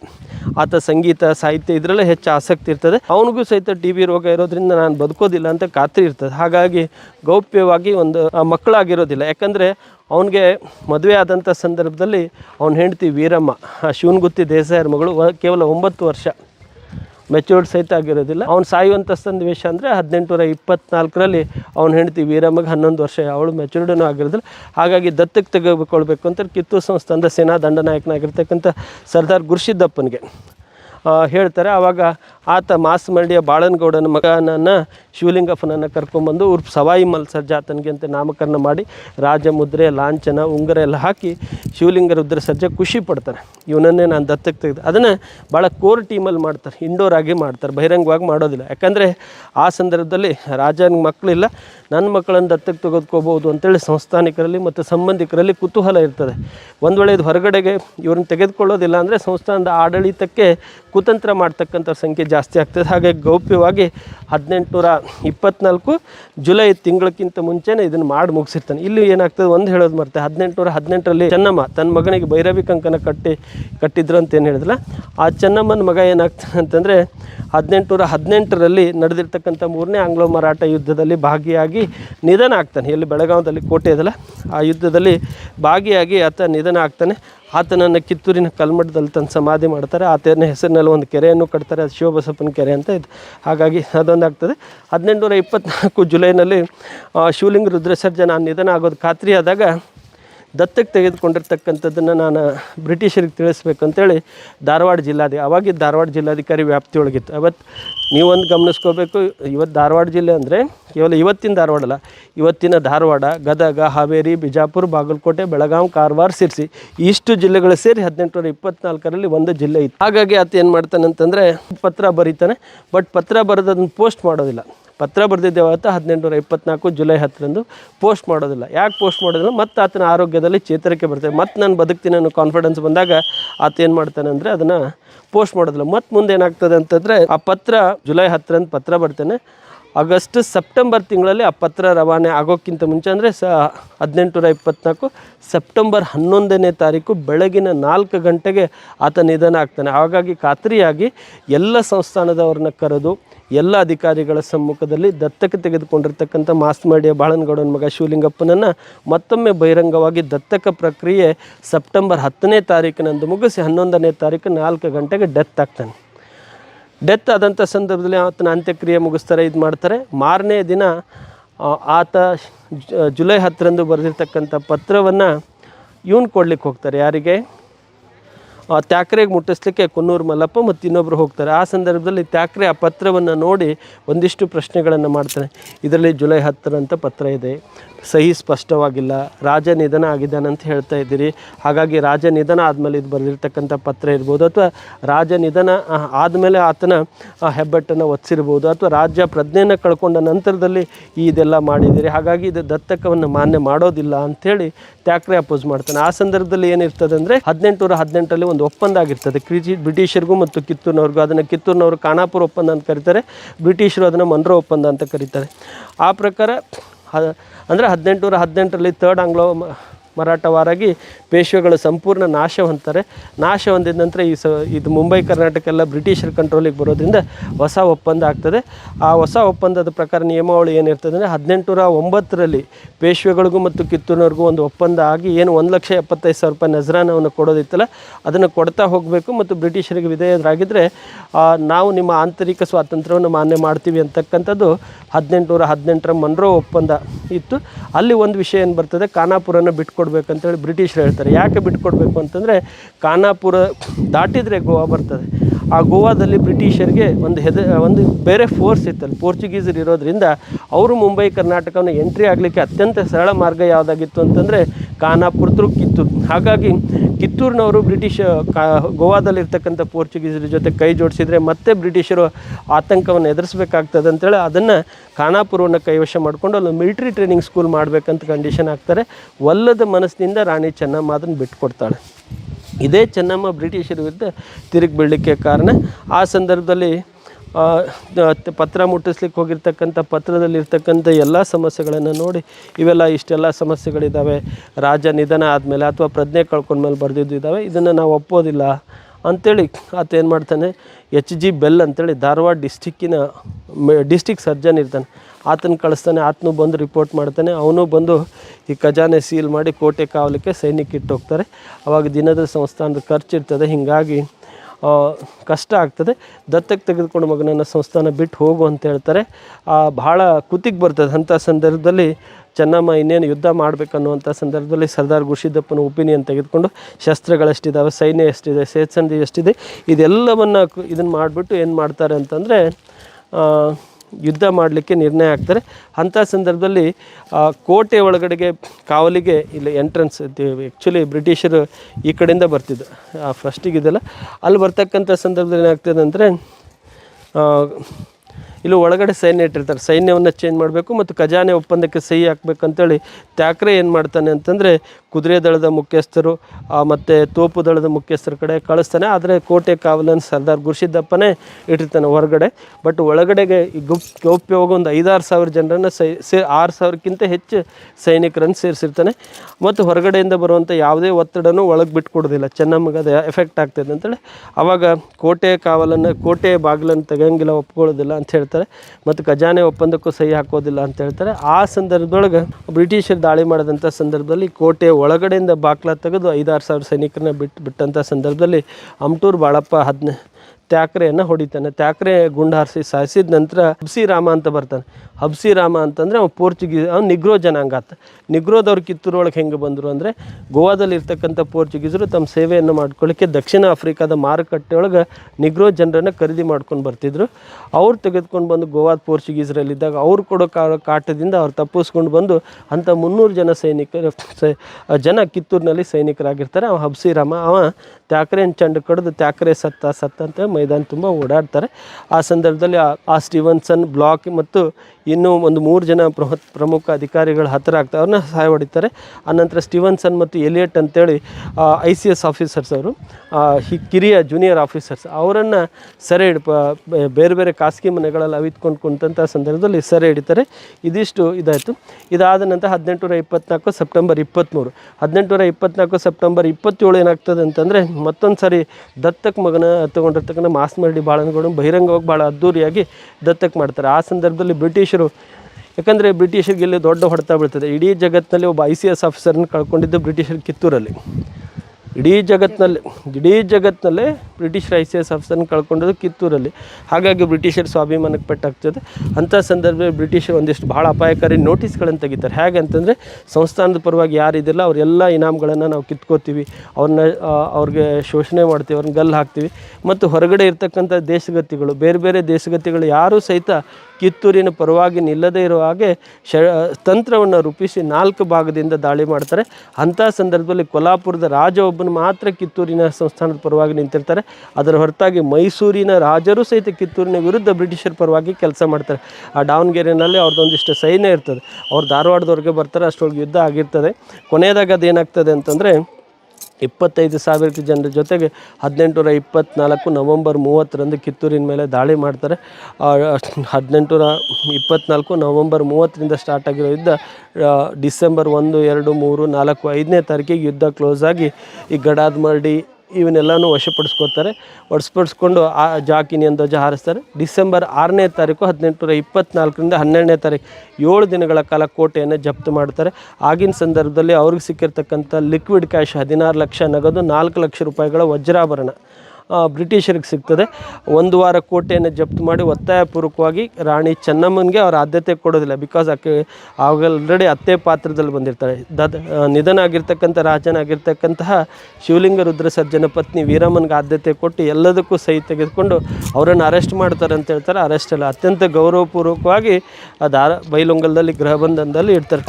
ಆತ ಸಂಗೀತ, ಸಾಹಿತ್ಯ ಇದರಲ್ಲೇ ಹೆಚ್ಚು ಆಸಕ್ತಿ ಇರ್ತದೆ. ಅವನಿಗೂ ಸಹಿತ ಟಿ ಬಿ ರೋಗ ಇರೋದ್ರಿಂದ ನಾನು ಬದುಕೋದಿಲ್ಲ ಅಂತ ಖಾತ್ರಿ ಇರ್ತದೆ. ಹಾಗಾಗಿ ಗೌಪ್ಯವಾಗಿ ಒಂದು ಮಕ್ಕಳಾಗಿರೋದಿಲ್ಲ. ಯಾಕಂದರೆ ಅವನಿಗೆ ಮದುವೆ ಆದಂಥ ಸಂದರ್ಭದಲ್ಲಿ ಅವನ ಹೆಂಡತಿ ವೀರಮ್ಮ ಶಿವನಗುತ್ತಿ ದೇಸಾಯರ ಮಗಳು ಕೇವಲ ಒಂಬತ್ತು ವರ್ಷ. ಮೆಚೂರ್ಡ್ ಸಹಿತ ಆಗಿರೋದಿಲ್ಲ. ಅವ್ನು ಸಾಯುವಂಥ ಸನ್ನಿವೇಶ ಅಂದರೆ ಹದಿನೆಂಟುನೂರ ಇಪ್ಪತ್ನಾಲ್ಕರಲ್ಲಿ ಅವ್ನ ಹೆಂಡತಿ ವೀರಮ್ಮಗೆ ಹನ್ನೊಂದು ವರ್ಷ, ಅವಳು ಮೆಚೂರ್ಡೂ ಆಗಿರೋದಿಲ್ಲ. ಹಾಗಾಗಿ ದತ್ತಕ್ಕೆ ತೆಗೆದುಕೊಳ್ಬೇಕು ಅಂತ ಕಿತ್ತೂರು ಸಂಸ್ಥಾನದ ಸೇನಾ ದಂಡನಾಯಕನಾಗಿರ್ತಕ್ಕಂಥ ಸರ್ದಾರ್ ಗುರ್ಷಿದ್ದಪ್ಪನಿಗೆ ಹೇಳ್ತಾರೆ. ಆವಾಗ ಆತ ಮಾಸಮರಡಿಯ ಬಾಳನಗೌಡನ ಮಗನನ್ನು ಶಿವಲಿಂಗಪ್ಪನನ್ನು ಕರ್ಕೊಂಬಂದು ಉರ್ಫ್ ಸವಾಯಿ ಮಲ್ಸರ್ ಜಾತನಿಗೆ ಅಂತ ನಾಮಕರಣ ಮಾಡಿ ರಾಜಮುದ್ರೆ, ಲಾಂಛನ, ಉಂಗುರ ಎಲ್ಲ ಹಾಕಿ ಶಿವಲಿಂಗ ರುದ್ರ ಸರ್ಜ ಖುಷಿ ಪಡ್ತಾರೆ. ಇವನನ್ನೇ ನಾನು ದತ್ತಕ್ಕೆ ತೆಗೆದು ಅದನ್ನು ಭಾಳ ಕೋರ್ ಟೀಮಲ್ಲಿ ಮಾಡ್ತಾರೆ. ಇಂಡೋರ್ ಆಗಿ ಮಾಡ್ತಾರೆ. ಬಹಿರಂಗವಾಗಿ ಮಾಡೋದಿಲ್ಲ. ಯಾಕಂದರೆ ಆ ಸಂದರ್ಭದಲ್ಲಿ ರಾಜನ ಮಕ್ಕಳಿಲ್ಲ ನನ್ನ ಮಕ್ಕಳನ್ನು ದತ್ತಕ್ಕೆ ತೆಗೆದುಕೋಬೋದು ಅಂತೇಳಿ ಸಂಸ್ಥಾನಿಕರಲ್ಲಿ ಮತ್ತು ಸಂಬಂಧಿಕರಲ್ಲಿ ಕುತೂಹಲ ಇರ್ತದೆ. ಒಂದು ವೇಳೆ ಇದು ಹೊರಗಡೆಗೆ ಇವ್ರನ್ನ ತೆಗೆದುಕೊಳ್ಳೋದಿಲ್ಲ ಅಂದರೆ ಸಂಸ್ಥಾನದ ಆಡಳಿತಕ್ಕೆ ಕುತಂತ್ರ ಮಾಡ್ತಕ್ಕಂಥ ಸಂಖ್ಯೆ ಜಾಸ್ತಿ ಆಗ್ತದೆ. ಹಾಗೆ ಗೌಪ್ಯವಾಗಿ ಹದಿನೆಂಟುನೂರ ಇಪ್ಪತ್ನಾಲ್ಕು ಜುಲೈ ತಿಂಗಳಕ್ಕಿಂತ ಮುಂಚೆನೇ ಇದನ್ನು ಮಾಡಿ ಮುಗಿಸಿರ್ತಾನೆ. ಇಲ್ಲಿ ಏನಾಗ್ತದೆ, ಒಂದು ಹೇಳೋದು ಮರ್ತೆ, ಹದಿನೆಂಟುನೂರ ಹದಿನೆಂಟರಲ್ಲಿ ಚೆನ್ನಮ್ಮ ತನ್ನ ಮಗನಿಗೆ ಭೈರವಿ ಕಂಕನ ಕಟ್ಟಿ ಕಟ್ಟಿದ್ರು ಅಂತ ಏನು ಹೇಳಿದ್ರಲ್ಲ ಆ ಚೆನ್ನಮ್ಮನ ಮಗ ಏನಾಗ್ತದೆ ಅಂತಂದರೆ, ಹದಿನೆಂಟುನೂರ ಹದಿನೆಂಟರಲ್ಲಿ ನಡೆದಿರ್ತಕ್ಕಂಥ ಮೂರನೇ ಆಂಗ್ಲೋ ಮರಾಠ ಯುದ್ಧದಲ್ಲಿ ಭಾಗಿಯಾಗಿ ನಿಧನ ಆಗ್ತಾನೆ. ಇಲ್ಲಿ ಬೆಳಗಾವದಲ್ಲಿ ಕೋಟೆ ಇದಲ್ಲ ಆ ಯುದ್ಧದಲ್ಲಿ ಭಾಗಿಯಾಗಿ ಆತ ನಿಧನ ಆಗ್ತಾನೆ. ಆತನನ್ನು ಕಿತ್ತೂರಿನ ಕಲ್ಮಠದಲ್ಲಿ ತನ್ನ ಸಮಾಧಿ ಮಾಡ್ತಾರೆ. ಆತನ ಹೆಸರಿನಲ್ಲಿ ಒಂದು ಕೆರೆಯನ್ನು ಕಟ್ತಾರೆ. ಅದು ಶಿವಬಸಪ್ಪನ ಕೆರೆ ಅಂತ ಇದೆ. ಹಾಗಾಗಿ ಅದೊಂದು ಆಗ್ತದೆ ಹದಿನೆಂಟುನೂರ ಇಪ್ಪತ್ತ್ನಾಲ್ಕು ಜುಲೈನಲ್ಲಿ ಶಿವಲಿಂಗ ರುದ್ರಸರ್ಜನ ನಿಧನ ಆಗೋದು ಖಾತ್ರಿ ಆದಾಗ ದತ್ತಕ್ಕೆ ತೆಗೆದುಕೊಂಡಿರ್ತಕ್ಕಂಥದ್ದನ್ನು ನಾನು ಬ್ರಿಟಿಷರಿಗೆ ತಿಳಿಸ್ಬೇಕಂತೇಳಿ ಧಾರವಾಡ ಜಿಲ್ಲಾಧಿ, ಅವಾಗಿದ್ದ ಧಾರವಾಡ ಜಿಲ್ಲಾಧಿಕಾರಿ ವ್ಯಾಪ್ತಿಯೊಳಗಿತ್ತು. ಅವತ್ತು ನೀವೊಂದು ಗಮನಿಸ್ಕೋಬೇಕು, ಇವತ್ತು ಧಾರವಾಡ ಜಿಲ್ಲೆ ಅಂದರೆ ಕೇವಲ ಇವತ್ತಿನ ಧಾರವಾಡ ಅಲ್ಲ, ಇವತ್ತಿನ ಧಾರವಾಡ, ಗದಗ, ಹಾವೇರಿ, ಬಿಜಾಪುರ, ಬಾಗಲಕೋಟೆ ಬೆಳಗಾವಿ ಕಾರವಾರ ಸಿರ್ಸಿ ಇಷ್ಟು ಜಿಲ್ಲೆಗಳು ಸೇರಿ ಹದಿನೆಂಟುನೂರ ಇಪ್ಪತ್ನಾಲ್ಕರಲ್ಲಿ ಒಂದು ಜಿಲ್ಲೆ ಇತ್ತು. ಹಾಗಾಗಿ ಆತ ಏನು ಮಾಡ್ತಾನೆ ಅಂತಂದರೆ ಪತ್ರ ಬರೀತಾನೆ, ಬಟ್ ಪತ್ರ ಬರೆದನ್ನು ಪೋಸ್ಟ್ ಮಾಡೋದಿಲ್ಲ. ಪತ್ರ ಬರೆದಿದ್ದೇವೆ ಆತ ಹದಿನೆಂಟುನೂರ ಇಪ್ಪತ್ನಾಲ್ಕು ಜುಲೈ ಹತ್ತರಂದು ಪೋಸ್ಟ್ ಮಾಡೋದಿಲ್ಲ. ಯಾಕೆ ಪೋಸ್ಟ್ ಮಾಡೋದಿಲ್ಲ? ಮತ್ತು ಆತನ ಆರೋಗ್ಯದಲ್ಲಿ ಚೇತರಿಕೆ ಬರ್ತದೆ ಮತ್ತು ನಾನು ಬದುಕ್ತೀನಿ ಅನ್ನೋ ಕಾನ್ಫಿಡೆನ್ಸ್ ಬಂದಾಗ ಆತ ಏನು ಮಾಡ್ತಾನೆ ಅಂದರೆ ಅದನ್ನು ಪೋಸ್ಟ್ ಮಾಡೋದಿಲ್ಲ. ಮತ್ತು ಮುಂದೆ ಏನಾಗ್ತದೆ ಅಂತಂದರೆ ಆ ಪತ್ರ ಜುಲೈ ಹತ್ತರಂದು ಪತ್ರ ಬರ್ತೇನೆ. ಆಗಸ್ಟ್ ಸೆಪ್ಟೆಂಬರ್ ತಿಂಗಳಲ್ಲಿ ಆ ಪತ್ರ ರವಾನೆ ಆಗೋಕ್ಕಿಂತ ಮುಂಚೆ ಅಂದರೆ ಸ ಹದಿನೆಂಟುನೂರ ಇಪ್ಪತ್ನಾಲ್ಕು ಸೆಪ್ಟೆಂಬರ್ ಹನ್ನೊಂದನೇ ತಾರೀಕು ಬೆಳಗಿನ ನಾಲ್ಕು ಗಂಟೆಗೆ ಆತ ನಿಧನ ಆಗ್ತಾನೆ. ಹಾಗಾಗಿ ಖಾತ್ರಿಯಾಗಿ ಎಲ್ಲ ಸಂಸ್ಥಾನದವ್ರನ್ನ ಕರೆದು ಎಲ್ಲ ಅಧಿಕಾರಿಗಳ ಸಮ್ಮುಖದಲ್ಲಿ ದತ್ತಕ್ಕೆ ತೆಗೆದುಕೊಂಡಿರ್ತಕ್ಕಂಥ ಮಾಸ್ಮಡಿಯ ಬಾಳನಗೌಡನ ಮಗ ಶಿವಲಿಂಗಪ್ಪನನ್ನು ಮತ್ತೊಮ್ಮೆ ಬಹಿರಂಗವಾಗಿ ದತ್ತಕ ಪ್ರಕ್ರಿಯೆ ಸೆಪ್ಟೆಂಬರ್ ಹತ್ತನೇ ತಾರೀಕಿನಂದು ಮುಗಿಸಿ ಹನ್ನೊಂದನೇ ತಾರೀಕು ನಾಲ್ಕು ಗಂಟೆಗೆ ಡೆತ್ ಆಗ್ತಾನೆ. ಡೆತ್ ಆದಂಥ ಸಂದರ್ಭದಲ್ಲಿ ಆತನ ಅಂತ್ಯಕ್ರಿಯೆ ಮುಗಿಸ್ತಾರೆ, ಇದು ಮಾಡ್ತಾರೆ. ಮಾರನೇ ದಿನ ಆತ ಜುಲೈ ಹತ್ತರಂದು ಬರೆದಿರ್ತಕ್ಕಂಥ ಪತ್ರವನ್ನು ಇವ್ನು ಕೊಡ್ಲಿಕ್ಕೆ ಹೋಗ್ತಾರೆ. ಯಾರಿಗೆ? ತ್ಯಾಕ್ರೆಗೆ ಮುಟ್ಟಿಸ್ಲಿಕ್ಕೆ ಕುನ್ನೂರು ಮಲ್ಲಪ್ಪ ಮತ್ತು ಇನ್ನೊಬ್ಬರು ಹೋಗ್ತಾರೆ. ಆ ಸಂದರ್ಭದಲ್ಲಿ ತ್ಯಾಕ್ರೆ ಆ ಪತ್ರವನ್ನು ನೋಡಿ ಒಂದಿಷ್ಟು ಪ್ರಶ್ನೆಗಳನ್ನು ಮಾಡ್ತಾನೆ. ಇದರಲ್ಲಿ ಜುಲೈ ಹತ್ತರಂತ ಪತ್ರ ಇದೆ. ಸಹಿ ಸ್ಪಷ್ಟವಾಗಿಲ್ಲ. ರಾಜ ನಿಧನ ಆಗಿದ್ದಾನೆ ಅಂತ ಹೇಳ್ತಾ ಇದ್ದೀರಿ. ಹಾಗಾಗಿ ರಾಜ ನಿಧನ ಆದಮೇಲೆ ಇದು ಬರೆದಿರ್ತಕ್ಕಂಥ ಪತ್ರ ಇರ್ಬೋದು ಅಥವಾ ರಾಜ ನಿಧನ ಆದಮೇಲೆ ಆತನ ಆ ಹೆಬ್ಬೆಟ್ಟನ್ನು ಒತ್ತಿರ್ಬೋದು ಅಥವಾ ರಾಜ್ಯ ಪ್ರಜ್ಞೆಯನ್ನು ಕಳ್ಕೊಂಡ ನಂತರದಲ್ಲಿ ಈ ಇದೆಲ್ಲ ಮಾಡಿದ್ದೀರಿ. ಹಾಗಾಗಿ ಇದು ದತ್ತಕವನ್ನು ಮಾನ್ಯ ಮಾಡೋದಿಲ್ಲ ಅಂಥೇಳಿ ತ್ಯಾಕ್ರೆ ಅಪೋಸ್ ಮಾಡ್ತಾನೆ. ಆ ಸಂದರ್ಭದಲ್ಲಿ ಏನಿರ್ತದೆ ಅಂದರೆ ಹದಿನೆಂಟುನೂರ ಹದಿನೆಂಟರಲ್ಲಿ ಒಂದು ಒಪ್ಪಂದ ಆಗಿರ್ತದೆ. ಕ್ರಿಜಿ ಬ್ರಿಟಿಷರಿಗೂ ಮತ್ತು ಕಿತ್ತೂರಿನವ್ರಿಗೂ, ಅದನ್ನು ಕಿತ್ತೂರಿನವರು ಖಾನಾಪುರ ಒಪ್ಪಂದ ಅಂತ ಕರೀತಾರೆ. ಬ್ರಿಟಿಷರು ಅದನ್ನು ಮನ್ರೋ ಒಪ್ಪಂದ ಅಂತ ಕರೀತಾರೆ. ಆ ಪ್ರಕಾರ ಅಂದರೆ ಹದಿನೆಂಟು ಹದಿನೆಂಟುನೂರ ಹದಿನೆಂಟರಲ್ಲಿ ತರ್ಡ್ ಆಂಗ್ಲೋ ಮರಾಠವಾರಾಗಿ ಪೇಶ್ವೆಗಳು ಸಂಪೂರ್ಣ ನಾಶ ಹೊಂದ್ತಾರೆ. ನಾಶ ಹೊಂದಿದ ನಂತರ ಈ ಸ, ಇದು ಮುಂಬೈ, ಕರ್ನಾಟಕ ಎಲ್ಲ ಬ್ರಿಟಿಷರ ಕಂಟ್ರೋಲಿಗೆ ಬರೋದ್ರಿಂದ ಹೊಸ ಒಪ್ಪಂದ ಆಗ್ತದೆ. ಆ ಹೊಸ ಒಪ್ಪಂದದ ಪ್ರಕಾರ ನಿಯಮಾವಳಿ ಏನಿರ್ತದೆ ಅಂದರೆ ಹದಿನೆಂಟುನೂರ ಒಂಬತ್ತರಲ್ಲಿ ಪೇಶ್ವೆಗಳಿಗೂ ಮತ್ತು ಕಿತ್ತೂರಿನವ್ರಿಗೂ ಒಂದು ಒಪ್ಪಂದ ಆಗಿ ಏನು ಒಂದು ಲಕ್ಷ ಎಪ್ಪತ್ತೈದು ಸಾವಿರ ರೂಪಾಯಿ ನಜರಾನವನ್ನು ಕೊಡೋದಿತ್ತಲ್ಲ, ಅದನ್ನು ಕೊಡ್ತಾ ಹೋಗಬೇಕು ಮತ್ತು ಬ್ರಿಟಿಷರಿಗೆ ವಿಧೇಯರಾಗಿದ್ದರೆ ನಾವು ನಿಮ್ಮ ಆಂತರಿಕ ಸ್ವಾತಂತ್ರ್ಯವನ್ನು ಮಾನ್ಯ ಮಾಡ್ತೀವಿ ಅಂತಕ್ಕಂಥದ್ದು ಹದಿನೆಂಟುನೂರ ಹದಿನೆಂಟರ ಮನ್ರೋ ಒಪ್ಪಂದ ಇತ್ತು. ಅಲ್ಲಿ ಒಂದು ವಿಷಯ ಏನು ಬರ್ತದೆ, ಖಾನಾಪುರನ ಬಿಟ್ಕೊಡ್ಬೇಕಂತೇಳಿ ಬ್ರಿಟಿಷರು ಹೇಳ್ತಾರೆ. ಯಾಕೆ ಬಿಟ್ಕೊಡ್ಬೇಕು ಅಂತಂದರೆ ಖಾನಾಪುರ ದಾಟಿದರೆ ಗೋವಾ ಬರ್ತದೆ. ಆ ಗೋವಾದಲ್ಲಿ ಬ್ರಿಟಿಷರಿಗೆ ಒಂದು ಹೆದ, ಒಂದು ಬೇರೆ ಫೋರ್ಸ್ ಇತ್ತಲ್ಲಿ ಪೋರ್ಚುಗೀಸರು ಇರೋದ್ರಿಂದ ಅವರು ಮುಂಬೈ, ಕರ್ನಾಟಕವನ್ನು ಎಂಟ್ರಿ ಆಗಲಿಕ್ಕೆ ಅತ್ಯಂತ ಸರಳ ಮಾರ್ಗ ಯಾವುದಾಗಿತ್ತು ಅಂತಂದರೆ ಖಾನಾಪುರ ಥ್ರೂ ಕಿತ್ತೂರು ಹಾಗಾಗಿ ಕಿತ್ತೂರಿನವರು ಬ್ರಿಟಿಷ್ ಕಾ, ಗೋವಾದಲ್ಲಿರ್ತಕ್ಕಂಥ ಪೋರ್ಚುಗೀಸರ ಜೊತೆ ಕೈ ಜೋಡಿಸಿದರೆ ಮತ್ತೆ ಬ್ರಿಟಿಷರು ಆತಂಕವನ್ನು ಎದುರಿಸಬೇಕಾಗ್ತದೆ ಅಂತೇಳಿ ಅದನ್ನು ಖಾನಾಪುರವನ್ನು ಕೈವಶ ಮಾಡಿಕೊಂಡು ಅಲ್ಲಿ ಮಿಲಿಟ್ರಿ ಟ್ರೈನಿಂಗ್ ಸ್ಕೂಲ್ ಮಾಡಬೇಕಂತ ಕಂಡೀಷನ್ ಆಗ್ತಾರೆ ಒಲ್ಲದ ಮನಸ್ಸಿನಿಂದ ರಾಣಿ ಚೆನ್ನಮ್ಮ ಅದನ್ನು ಬಿಟ್ಕೊಡ್ತಾಳೆ. ಇದೇ ಚೆನ್ನಮ್ಮ ಬ್ರಿಟಿಷರ ವಿರುದ್ಧ ತಿರುಗಿ ಬೀಳಲಿಕ್ಕೆ ಕಾರಣ. ಆ ಸಂದರ್ಭದಲ್ಲಿ ಪತ್ರ ಮುಟ್ಟಿಸ್ಲಿಕ್ಕೆ ಹೋಗಿರ್ತಕ್ಕಂಥ ಪತ್ರದಲ್ಲಿರ್ತಕ್ಕಂಥ ಎಲ್ಲ ಸಮಸ್ಯೆಗಳನ್ನು ನೋಡಿ ಇವೆಲ್ಲ ಇಷ್ಟೆಲ್ಲ ಸಮಸ್ಯೆಗಳಿದ್ದಾವೆ. ರಾಜ ನಿಧನ ಆದಮೇಲೆ ಅಥವಾ ಪ್ರಜ್ಞೆ ಕಳ್ಕೊಂಡ್ಮೇಲೆ ಬರೆದಿದ್ದು ಇದ್ದಾವೆ. ಇದನ್ನು ನಾವು ಒಪ್ಪೋದಿಲ್ಲ. ಅಂಥೇಳಿ ಆತ ಏನು ಮಾಡ್ತಾನೆ, ಎಚ್ ಜಿ ಬೆಲ್ ಅಂತೇಳಿ ಧಾರವಾಡ ಡಿಸ್ಟಿಕ್ಕಿನ ಡಿಸ್ಟಿಕ್ ಸರ್ಜನ್ ಇರ್ತಾನೆ. ಆತನ ಕಳಿಸ್ತಾನೆ, ಆತನು ಬಂದು ರಿಪೋರ್ಟ್ ಮಾಡ್ತಾನೆ. ಅವನು ಬಂದು ಈ ಖಜಾನೆ ಸೀಲ್ ಮಾಡಿ ಕೋಟೆ ಕಾವಲಿಕ್ಕೆ ಸೈನಿಕ ಇಟ್ಟು ಹೋಗ್ತಾರೆ. ಅವಾಗ ದಿನದ ಸಂಸ್ಥಾನದ ಖರ್ಚು ಇರ್ತದೆ. ಹೀಗಾಗಿ ಕಷ್ಟ ಆಗ್ತದೆ. ದತ್ತಕ್ಕೆ ತೆಗೆದುಕೊಂಡು ಮಗನನ್ನು ಸಂಸ್ಥಾನ ಬಿಟ್ಟು ಹೋಗು ಅಂತ ಹೇಳ್ತಾರೆ. ಭಾಳ ಕುತಿಗೆ ಬರ್ತದೆ ಅಂಥ ಸಂದರ್ಭದಲ್ಲಿ ಚೆನ್ನಮ್ಮ ಇನ್ನೇನು ಯುದ್ಧ ಮಾಡಬೇಕನ್ನುವಂಥ ಸಂದರ್ಭದಲ್ಲಿ ಸರ್ದಾರ್ ಗುರ್ಷಿದಪ್ಪನ ಒಪಿನಿಯನ್ ತೆಗೆದುಕೊಂಡು ಶಸ್ತ್ರಗಳೆಷ್ಟಿದ್ದಾವೆ ಸೈನ್ಯ ಎಷ್ಟಿದೆ ಸೇತ್ಸಂದಿ ಎಷ್ಟಿದೆ ಇದೆಲ್ಲವನ್ನು ಇದನ್ನು ಮಾಡಿಬಿಟ್ಟು ಏನು ಮಾಡ್ತಾರೆ ಅಂತಂದರೆ ಯುದ್ಧ ಮಾಡಲಿಕ್ಕೆ ನಿರ್ಣಯ ಆಗ್ತಾರೆ. ಅಂಥ ಸಂದರ್ಭದಲ್ಲಿ ಕೋಟೆ ಒಳಗಡೆಗೆ ಕಾವಲಿಗೆ ಇಲ್ಲಿ ಎಂಟ್ರೆನ್ಸ್ ಆ್ಯಕ್ಚುಲಿ ಬ್ರಿಟಿಷರು ಈ ಕಡೆಯಿಂದ ಬರ್ತಿದ್ದು ಫಸ್ಟಿಗೆ ಇದೆಲ್ಲ. ಅಲ್ಲಿ ಬರ್ತಕ್ಕಂಥ ಸಂದರ್ಭದಲ್ಲಿ ಏನಾಗ್ತದೆ ಅಂದರೆ ಇಲ್ಲಿ ಒಳಗಡೆ ಸೈನ್ಯ ಇಟ್ಟಿರ್ತಾರೆ. ಸೈನ್ಯವನ್ನು ಚೇಂಜ್ ಮಾಡಬೇಕು ಮತ್ತು ಖಜಾನೆ ಒಪ್ಪಂದಕ್ಕೆ ಸಹಿ ಹಾಕಬೇಕಂತೇಳಿ ತ್ಯಾಕ್ರೆ ಏನು ಮಾಡ್ತಾನೆ ಅಂತಂದರೆ ಕುದುರೆ ದಳದ ಮುಖ್ಯಸ್ಥರು ಮತ್ತು ತೋಪು ದಳದ ಮುಖ್ಯಸ್ಥರ ಕಡೆ ಕಳಿಸ್ತಾನೆ. ಆದರೆ ಕೋಟೆ ಕಾವಲನ್ನು ಸರ್ದಾರ್ ಗುರ್ಷಿದ್ದಪ್ಪನೇ ಇಟ್ಟಿರ್ತಾನೆ ಹೊರಗಡೆ. ಬಟ್ ಒಳಗಡೆಗೆ ಗುಪ್, ಗೌಪ್ಯವಾಗಿ ಒಂದು ಐದಾರು ಸಾವಿರ ಜನರನ್ನು ಸೈ, ಸೇ, ಆರು ಸಾವಿರಕ್ಕಿಂತ ಹೆಚ್ಚು ಸೈನಿಕರನ್ನು ಸೇರಿಸಿರ್ತಾನೆ. ಮತ್ತು ಹೊರಗಡೆಯಿಂದ ಬರುವಂಥ ಯಾವುದೇ ಒತ್ತಡನೂ ಒಳಗೆ ಬಿಟ್ಕೊಡೋದಿಲ್ಲ. ಚೆನ್ನಮ್ಮಗೆ ಅದು ಎಫೆಕ್ಟ್ ಆಗ್ತದೆ ಅಂತೇಳಿ. ಆವಾಗ ಕೋಟೆ ಕಾವಲನ್ನು, ಕೋಟೆ ಬಾಗಿಲನ್ನು ತೆಗಂಗಿಲ್ಲ ಒಪ್ಕೊಳ್ಳೋದಿಲ್ಲ ಅಂತ ಹೇಳ್ತಾರೆ. ಮತ್ತು ಖಜಾನೆ ಒಪ್ಪಂದಕ್ಕೂ ಸಹಿ ಹಾಕೋದಿಲ್ಲ ಅಂತ ಹೇಳ್ತಾರೆ. ಆ ಸಂದರ್ಭದೊಳಗೆ ಬ್ರಿಟಿಷರು ದಾಳಿ ಮಾಡಿದಂಥ ಸಂದರ್ಭದಲ್ಲಿ ಕೋಟೆ ಒಳಗಡೆಯಿಂದ ಬಾಗ್ಲ ತೆಗೆದು ಐದಾರು ಸಾವಿರ ಸೈನಿಕರನ್ನ ಬಿಟ್ಟು ಬಿಟ್ಟಂಥ ಸಂದರ್ಭದಲ್ಲಿ ಅಮ್ಟೂರು ಬಾಳಪ್ಪ ಹದಿನ ತ್ಯಾಕ್ರೆಯನ್ನು ಹೊಡಿತಾನೆ. ತ್ಯಾಕ್ರೆ ಗುಂಡು ಹಾರಿಸಿ ಸಾಯಿಸಿದ ನಂತರ ಹಬ್ಸಿ ರಾಮ ಅಂತ ಬರ್ತಾನೆ. ಹಬ್ಸಿ ರಾಮ ಅಂತಂದರೆ ಅವ್ನು ಪೋರ್ಚುಗೀಸ್, ಅವ್ನು ನಿಗ್ರೋ ಜನಾಂಗ ಆತ ನಿಗ್ರೋದವ್ರು ಕಿತ್ತೂರೊಳಗೆ ಹೆಂಗೆ ಬಂದರು ಅಂದರೆ ಗೋವಾದಲ್ಲಿ ಇರ್ತಕ್ಕಂಥ ಪೋರ್ಚುಗೀಸರು ತಮ್ಮ ಸೇವೆಯನ್ನು ಮಾಡ್ಕೊಳ್ಳಿಕ್ಕೆ ದಕ್ಷಿಣ ಆಫ್ರಿಕಾದ ಮಾರುಕಟ್ಟೆಯೊಳಗೆ ನಿಗ್ರೋ ಜನರನ್ನು ಖರೀದಿ ಮಾಡ್ಕೊಂಡು ಬರ್ತಿದ್ರು. ಅವ್ರು ತೆಗೆದುಕೊಂಡು ಬಂದು ಗೋವಾದ ಪೋರ್ಚುಗೀಸರಲ್ಲಿದ್ದಾಗ ಅವ್ರು ಕೊಡೋ ಕಾಟದಿಂದ ಅವ್ರು ತಪ್ಪಿಸ್ಕೊಂಡು ಬಂದು ಅಂಥ ಮುನ್ನೂರು ಜನ ಸೈನಿಕರು ಜನ ಕಿತ್ತೂರಿನಲ್ಲಿ ಸೈನಿಕರಾಗಿರ್ತಾರೆ. ಅವ ಹಬ್ಸಿ ರಾಮ, ಅವ ತ್ಯಾಕ್ರೆನ ಚಂಡು ಕಡಿದು ತ್ಯಾಕ್ರೆ ಸತ್ತ ಸತ್ತ ಅಂತ ಮೈದಾನ ತುಂಬ ಓಡಾಡ್ತಾರೆ. ಆ ಸಂದರ್ಭದಲ್ಲಿ ಆ- ಸ್ಟೀವನ್ಸನ್, ಬ್ಲಾಕ್ ಮತ್ತು ಇನ್ನೂ ಒಂದು ಮೂರು ಜನ ಪ್ರಮುಖ ಪ್ರಮುಖ ಅಧಿಕಾರಿಗಳು ಹತ್ತಿರ ಆಗ್ತಾರೆ ಅವ್ರನ್ನ ಸಹಾಯ ಹೊಡಿತಾರೆ. ಆನಂತರ ಸ್ಟೀವನ್ಸನ್ ಮತ್ತು ಎಲಿಯಟ್ ಅಂತೇಳಿ ಐ ಸಿ ಎಸ್ ಆಫೀಸರ್ಸ್ ಅವರು ಕಿರಿಯ ಜೂನಿಯರ್ ಆಫೀಸರ್ಸ್ ಅವರನ್ನು ಸೆರೆ ಹಿಡ್ಪ ಬೇರೆ ಬೇರೆ ಖಾಸಗಿ ಮನೆಗಳಲ್ಲಿ ಅವಿತ್ಕೊಂಡು ಕುಂತಂಥ ಸಂದರ್ಭದಲ್ಲಿ ಸೆರೆ ಹಿಡಿತಾರೆ. ಇದಿಷ್ಟು ಇದಾಯಿತು. ಇದಾದ ನಂತರ ಹದಿನೆಂಟುನೂರ ಇಪ್ಪತ್ನಾಲ್ಕು ಸೆಪ್ಟೆಂಬರ್ ಇಪ್ಪತ್ತ್ಮೂರು ಹದಿನೆಂಟುನೂರ ಇಪ್ಪತ್ನಾಲ್ಕು ಸೆಪ್ಟೆಂಬರ್ ಇಪ್ಪತ್ತೇಳು ಏನಾಗ್ತದೆ ಅಂತಂದರೆ ಮತ್ತೊಂದು ಸಾರಿ ದತ್ತಕ್ಕೆ ಮಗನ ತಗೊಂಡಿರ್ತಕ್ಕಂಥ ಮಾಸ್ಮರಡಿ ಬಾಳನಗೌಡ ಬಹಿರಂಗವಾಗಿ ಭಾಳ ಅದ್ಧೂರಿಯಾಗಿ ದತ್ತಕ್ಕೆ ಮಾಡ್ತಾರೆ. ಆ ಸಂದರ್ಭದಲ್ಲಿ ಬ್ರಿಟಿಷರು, ಯಾಕಂದರೆ ಬ್ರಿಟಿಷರಿಗೆ ಇಲ್ಲಿ ದೊಡ್ಡ ಹೊಡೆತ ಬೀಳ್ತದೆ. ಇಡೀ ಜಗತ್ತಿನಲ್ಲಿ ಒಬ್ಬ ಐ ಸಿ ಎಸ್ ಆಫೀಸರ್ನ ಕಳ್ಕೊಂಡಿದ್ದು ಬ್ರಿಟಿಷರು ಕಿತ್ತೂರಲ್ಲಿ. ಇಡೀ ಜಗತ್ತಿನಲ್ಲಿ ಇಡೀ ಜಗತ್ತಿನಲ್ಲೇ ಬ್ರಿಟಿಷರ ಐ ಸಿ ಎಸ್ ಆಫೀಸರ್ನ ಕಳ್ಕೊಂಡಿದ್ದು ಕಿತ್ತೂರಲ್ಲಿ. ಹಾಗಾಗಿ ಬ್ರಿಟಿಷರ ಸ್ವಾಭಿಮಾನಕ್ಕೆ ಪೆಟ್ಟಾಗ್ತದೆ ಅಂಥ ಸಂದರ್ಭದಲ್ಲಿ ಬ್ರಿಟಿಷರು ಒಂದಿಷ್ಟು ಭಾಳ ಅಪಾಯಕಾರಿ ನೋಟಿಸ್ಗಳನ್ನು ತೆಗಿತಾರೆ. ಹೇಗೆ ಅಂತಂದರೆ, ಸಂಸ್ಥಾನದ ಪರವಾಗಿ ಯಾರಿದಿಲ್ಲ ಅವರೆಲ್ಲ ಇನಾಮ್ಗಳನ್ನು ನಾವು ಕಿತ್ಕೋತೀವಿ. ಅವ್ರನ್ನ ಅವ್ರಿಗೆ ಶೋಷಣೆ ಮಾಡ್ತೀವಿ ಅವ್ರನ್ನ ಗಲ್ಲು ಹಾಕ್ತೀವಿ. ಮತ್ತು ಹೊರಗಡೆ ಇರ್ತಕ್ಕಂಥ ದೇಶಗತಿಗಳು, ಬೇರೆ ಬೇರೆ ದೇಶಗತಿಗಳು ಯಾರೂ ಸಹಿತ ಕಿತ್ತೂರಿನ ಪರವಾಗಿ ನಿಲ್ಲದೇ ಇರುವ ಹಾಗೆ ಶ, ತಂತ್ರವನ್ನು ರೂಪಿಸಿ ನಾಲ್ಕು ಭಾಗದಿಂದ ದಾಳಿ ಮಾಡ್ತಾರೆ. ಅಂಥ ಸಂದರ್ಭದಲ್ಲಿ ಕೊಲ್ಲಾಪುರದ ರಾಜ ಒಬ್ಬನು ಮಾತ್ರ ಕಿತ್ತೂರಿನ ಸಂಸ್ಥಾನದ ಪರವಾಗಿ ನಿಂತಿರ್ತಾರೆ. ಅದರ ಹೊರತಾಗಿ ಮೈಸೂರಿನ ರಾಜರು ಸಹಿತ ಕಿತ್ತೂರಿನ ವಿರುದ್ಧ ಬ್ರಿಟಿಷರ ಪರವಾಗಿ ಕೆಲಸ ಮಾಡ್ತಾರೆ. ಆ ದಾವಣಗೆರೆಯಲ್ಲಿ ಅವ್ರದ್ದೊಂದಿಷ್ಟು ಸೈನ್ಯ ಇರ್ತದೆ. ಅವ್ರು ಧಾರವಾಡದವ್ರಿಗೆ ಬರ್ತಾರೆ. ಅಷ್ಟೊಳಗೆ ಯುದ್ಧ ಆಗಿರ್ತದೆ. ಕೊನೆಯದಾಗ ಅದೇನಾಗ್ತದೆ ಅಂತಂದರೆ ಇಪ್ಪತ್ತೈದು ಸಾವಿರಕ್ಕೆ ಜನರ ಜೊತೆಗೆ ಹದಿನೆಂಟುನೂರ ಇಪ್ಪತ್ತ್ನಾಲ್ಕು ನವಂಬರ್ ಮೂವತ್ತರಂದು ಕಿತ್ತೂರಿನ ಮೇಲೆ ದಾಳಿ ಮಾಡ್ತಾರೆ. ಹದಿನೆಂಟುನೂರ ಇಪ್ಪತ್ತ್ನಾಲ್ಕು ನವಂಬರ್ ಮೂವತ್ತರಿಂದ ಸ್ಟಾರ್ಟ್ ಆಗಿರೋ ಯುದ್ಧ ಡಿಸೆಂಬರ್ ಒಂದು, ಎರಡು, ಮೂರು, ನಾಲ್ಕು, ಐದನೇ ತಾರೀಕಿಗೆ ಯುದ್ಧ ಕ್ಲೋಸ್ ಆಗಿ ಈ ಗಡಾದ್ ಮರಡಿ ಇವನ್ನೆಲ್ಲನೂ ವಶಪಡಿಸ್ಕೊತಾರೆ. ವಶಪಡಿಸ್ಕೊಂಡು ಆ ಜಾಕಿನಿ ಧ್ವಜ ಹಾರಿಸ್ತಾರೆ. ಡಿಸೆಂಬರ್ ಆರನೇ ತಾರೀಕು ಹದಿನೆಂಟುನೂರ ಇಪ್ಪತ್ತ್ನಾಲ್ಕರಿಂದ ಹನ್ನೆರಡನೇ ತಾರೀಕು ಏಳು ದಿನಗಳ ಕಾಲ ಕೋಟೆಯನ್ನು ಜಪ್ತು ಮಾಡ್ತಾರೆ. ಆಗಿನ ಸಂದರ್ಭದಲ್ಲಿ ಅವ್ರಿಗೆ ಸಿಕ್ಕಿರ್ತಕ್ಕಂಥ ಲಿಕ್ವಿಡ್ ಕ್ಯಾಶ್ ಹದಿನಾರು ಲಕ್ಷ ನಗದು ನಾಲ್ಕು ಲಕ್ಷ ರೂಪಾಯಿಗಳ ವಜ್ರಾಭರಣ. ಬ್ರಿಟಿಷರಿಗೆ ಸಿಗ್ತದೆ. ಒಂದು ವಾರ ಕೋಟೆಯನ್ನು ಜಪ್ತು ಮಾಡಿ ಒತ್ತಾಯಪೂರ್ವಕವಾಗಿ ರಾಣಿ ಚೆನ್ನಮ್ಮನಿಗೆ ಅವ್ರ ಆದ್ಯತೆ ಕೊಡೋದಿಲ್ಲ. ಬಿಕಾಸ್ ಆಕೆ ಆಲ್ರೆಡಿ ಅತ್ತೆ ಪಾತ್ರದಲ್ಲಿ ಬಂದಿರ್ತಾರೆ. ದದ ನಿಧನ ಆಗಿರ್ತಕ್ಕಂಥ ರಾಜನಾಗಿರ್ತಕ್ಕಂತಹ ಶಿವಲಿಂಗ ರುದ್ರ ಸರ್ಜನ ಪತ್ನಿ ವೀರಮ್ಮನಿಗೆ ಆದ್ಯತೆ ಕೊಟ್ಟು ಎಲ್ಲದಕ್ಕೂ ಸಹಿ ತೆಗೆದುಕೊಂಡು ಅವರನ್ನು ಅರೆಸ್ಟ್ ಮಾಡ್ತಾರೆ ಅಂತ ಹೇಳ್ತಾರೆ. ಅರೆಸ್ಟ್ ಅಲ್ಲ ಅತ್ಯಂತ ಗೌರವಪೂರ್ವಕವಾಗಿ ಆ ದಾರ, ಬೈಲೊಂಗಲದಲ್ಲಿ ಗೃಹಬಂಧನದಲ್ಲಿ ಇಡ್ತಾರೆ.